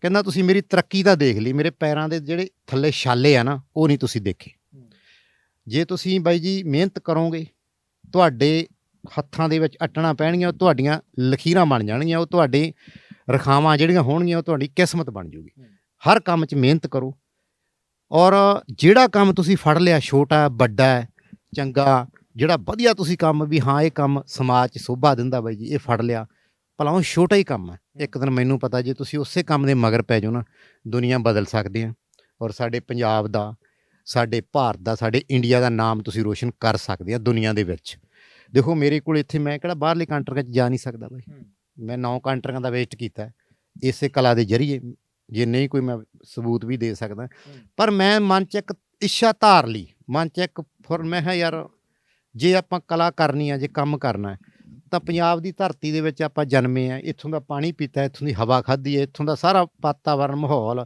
ਕਹਿੰਦਾ ਤੁਸੀਂ ਮੇਰੀ ਤਰੱਕੀ ਤਾਂ ਦੇਖ ਲਈ ਮੇਰੇ ਪੈਰਾਂ ਦੇ ਜਿਹੜੇ ਥੱਲੇ ਛਾਲੇ ਆ ਨਾ ਉਹ ਨਹੀਂ ਤੁਸੀਂ ਦੇਖੇ। ਜੇ ਤੁਸੀਂ ਬਾਈ ਜੀ ਮਿਹਨਤ ਕਰੋਗੇ ਤੁਹਾਡੇ ਹੱਥਾਂ ਦੇ ਵਿੱਚ ਅਟਣਾ ਪੈਣਗੀਆਂ ਉਹ ਤੁਹਾਡੀਆਂ ਲਖੀਰਾਂ ਬਣ ਜਾਣਗੀਆਂ ਉਹ ਤੁਹਾਡੇ ਰਖਾਵਾਂ ਜਿਹੜੀਆਂ ਹੋਣਗੀਆਂ ਉਹ ਤੁਹਾਡੀ ਕਿਸਮਤ ਬਣ ਜੂਗੀ। ਹਰ ਕੰਮ 'ਚ ਮਿਹਨਤ ਕਰੋ। ਔਰ ਜਿਹੜਾ ਕੰਮ ਤੁਸੀਂ ਫੜ ਲਿਆ ਛੋਟਾ ਵੱਡਾ ਚੰਗਾ ਜਿਹੜਾ ਵਧੀਆ ਤੁਸੀਂ ਕੰਮ ਵੀ ਹਾਂ ਇਹ ਕੰਮ ਸਮਾਜ 'ਚ ਸੋਭਾ ਦਿੰਦਾ ਬਾਈ ਜੀ ਇਹ ਫੜ ਲਿਆ। ਭਲਾ ਉਹ ਛੋਟਾ ਹੀ ਕੰਮ ਹੈ। ਇੱਕ ਦਿਨ ਮੈਨੂੰ ਪਤਾ ਜੇ ਤੁਸੀਂ ਉਸੇ ਕੰਮ ਦੇ ਮਗਰ ਪੈ ਜਾਓ ਨਾ ਦੁਨੀਆ ਬਦਲ ਸਕਦੇ ਆ ਔਰ ਸਾਡੇ ਪੰਜਾਬ ਦਾ ਸਾਡੇ ਭਾਰਤ ਦਾ ਸਾਡੇ ਇੰਡੀਆ ਦਾ ਨਾਮ ਤੁਸੀਂ ਰੋਸ਼ਨ ਕਰ ਸਕਦੇ ਆ ਦੁਨੀਆ ਦੇ ਵਿੱਚ। ਦੇਖੋ ਮੇਰੇ ਕੋਲ ਇੱਥੇ ਮੈਂ ਕਿਹੜਾ ਬਾਹਰਲੇ ਕੰਟਰੀਆਂ 'ਚ ਜਾ ਨਹੀਂ ਸਕਦਾ ਬਾਈ। ਹੂੰ। ਮੈਂ ਨੌ ਕੰਟਰੀਆਂ ਦਾ ਵੇਸਟ ਕੀਤਾ ਹੈ, ਇਸੇ ਕਲਾ ਦੇ ਜ਼ਰੀਏ ਜੇ ਨਹੀਂ ਕੋਈ ਮੈਂ ਸਬੂਤ ਵੀ ਦੇ ਸਕਦਾ। ਪਰ ਮੈਂ ਮਨ 'ਚ ਇੱਕ ਇੱਛਾ ਧਾਰ ਲਈ ਮਨ 'ਚ ਇੱਕ ਫੁਰ ਮੈਂ ਕਿਹਾ ਯਾਰ ਜੇ ਆਪਾਂ ਕਲਾ ਕਰਨੀ ਆ ਜੇ ਕੰਮ ਕਰਨਾ ਹੈ ਤਾਂ ਪੰਜਾਬ ਦੀ ਧਰਤੀ ਦੇ ਵਿੱਚ ਆਪਾਂ ਜਨਮੇ ਆ ਇੱਥੋਂ ਦਾ ਪਾਣੀ ਪੀਤਾ ਇੱਥੋਂ ਦੀ ਹਵਾ ਖਾਧੀ ਹੈ ਇੱਥੋਂ ਦਾ ਸਾਰਾ ਵਾਤਾਵਰਨ ਮਾਹੌਲ।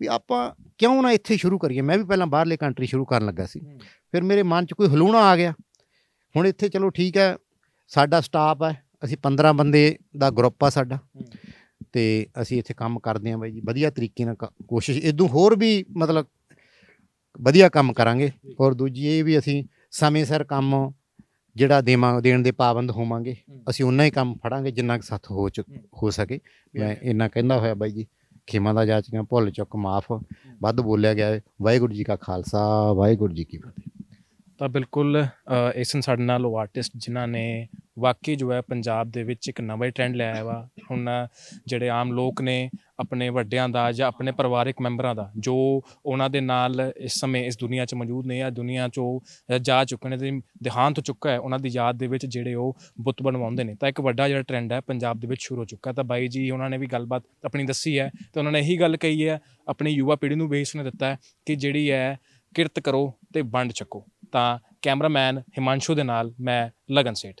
ਵੀ ਆਪਾਂ ਕਿਉਂ ਨਾ ਇੱਥੇ ਸ਼ੁਰੂ ਕਰੀਏ? ਮੈਂ ਵੀ ਪਹਿਲਾਂ ਬਾਹਰਲੇ ਕੰਟਰੀ ਸ਼ੁਰੂ ਕਰਨ ਲੱਗਾ ਸੀ। ਫਿਰ ਮੇਰੇ ਮਨ 'ਚ ਕੋਈ ਹਲੂਣਾ ਆ ਗਿਆ। ਹੁਣ ਇੱਥੇ ਚਲੋ ਠੀਕ ਹੈ ਸਾਡਾ ਸਟਾਫ ਹੈ ਅਸੀਂ 15 ਬੰਦੇ ਦਾ ਗਰੁੱਪ ਆ ਸਾਡਾ। ਤੇ ਅਸੀਂ ਇੱਥੇ ਕੰਮ ਕਰਦੇ ਹਾਂ ਬਾਈ ਜੀ ਵਧੀਆ ਤਰੀਕੇ ਨਾਲ ਕੋਸ਼ਿਸ਼ ਇਦੋਂ ਹੋਰ ਵੀ ਮਤਲਬ ਵਧੀਆ ਕੰਮ ਕਰਾਂਗੇ। ਔਰ ਦੂਜੀ ਇਹ ਵੀ ਅਸੀਂ ਸਮੇਂ ਸਿਰ ਕੰਮ ਜਿਹੜਾ ਦੇਵਾਂ ਦੇਣ ਦੇ ਪਾਬੰਦ ਹੋਵਾਂਗੇ। ਅਸੀਂ ਉਨਾ ਹੀ ਕੰਮ ਫੜਾਂਗੇ ਜਿੰਨਾ ਕੁ ਸਾਥ ਹੋ ਚੁੱਕ ਹੂੰ। ਸਕੇ ਮੈਂ ਇੰਨਾ ਕਹਿੰਦਾ ਹੋਇਆ ਬਾਈ ਜੀ ਖਿਮਾ ਦਾ ਜਾਚਕਾਂ ਭੁੱਲ ਚੁੱਕ ਮਾਫ ਵੱਧ ਬੋਲਿਆ ਗਿਆ। ਵਾਹਿਗੁਰੂ ਜੀ ਕਾ ਖਾਲਸਾ ਵਾਹਿਗੁਰੂ ਜੀ ਕੀ ਫਤਿਹ ਤਾਂ ਬਿਲਕੁਲ ਅ, ਇਹ ਸਨ ਸਾਡੇ ਨਾਲ ਉਹ ਆਰਟਿਸਟ ਜਿਨ੍ਹਾਂ ਨੇ ਵਾਕਈ ਜੋ ਹੈ ਪੰਜਾਬ ਦੇ ਵਿੱਚ ਇੱਕ ਨਵਾਂ ਟ੍ਰੈਂਡ ਲਿਆਇਆ ਵਾ। ਹੁਣ ਜਿਹੜੇ ਆਮ ਲੋਕ ਨੇ ਆਪਣੇ ਵੱਡਿਆਂ ਦਾ ਜਾਂ ਆਪਣੇ ਪਰਿਵਾਰਿਕ ਮੈਂਬਰਾਂ ਦਾ, ਜੋ ਉਹਨਾਂ ਦੇ ਨਾਲ ਇਸ ਸਮੇਂ ਇਸ ਦੁਨੀਆ 'ਚ ਮੌਜੂਦ ਨੇ ਜਾਂ ਦੁਨੀਆ 'ਚੋਂ ਜਾ ਚੁੱਕੇ ਨੇ ਤੇ ਦੇਹਾਂਤ ਹੋ ਚੁੱਕਾ ਹੈ, ਉਹਨਾਂ ਦੀ ਯਾਦ ਦੇ ਵਿੱਚ ਜਿਹੜੇ ਉਹ ਬੁੱਤ ਬਣਵਾਉਂਦੇ ਨੇ। ਤਾਂ ਇੱਕ ਵੱਡਾ ਜਿਹੜਾ ਟ੍ਰੈਂਡ ਹੈ, ਪੰਜਾਬ ਦੇ ਵਿੱਚ ਸ਼ੁਰੂ ਹੋ ਚੁੱਕਾ ਤਾਂ ਬਾਈ ਜੀ, ਉਹਨਾਂ ਨੇ ਵੀ ਗੱਲਬਾਤ ਆਪਣੀ ਦੱਸੀ ਹੈ ਤੇ ਉਹਨਾਂ ਨੇ ਇਹੀ ਗੱਲ ਕਹੀ ਹੈ, ਆਪਣੀ ਯੁਵਾ ਪੀੜ੍ਹੀ ਨੂੰ ਵੀ ਇਸ ਨੇ ਦਿੱਤਾ ਹੈ ਕਿ ਜਿਹੜੀ ਹੈ, ਕਿਰਤ ਕਰੋ ਤੇ ਵੰਡ ਚੱਕੋ ਤਾਂ ਕੈਮਰਾਮੈਨ ਹਿਮਾਂਸ਼ੂ ਦੇ ਨਾਲ ਮੈਂ ਲਗਨ ਸੇਠ।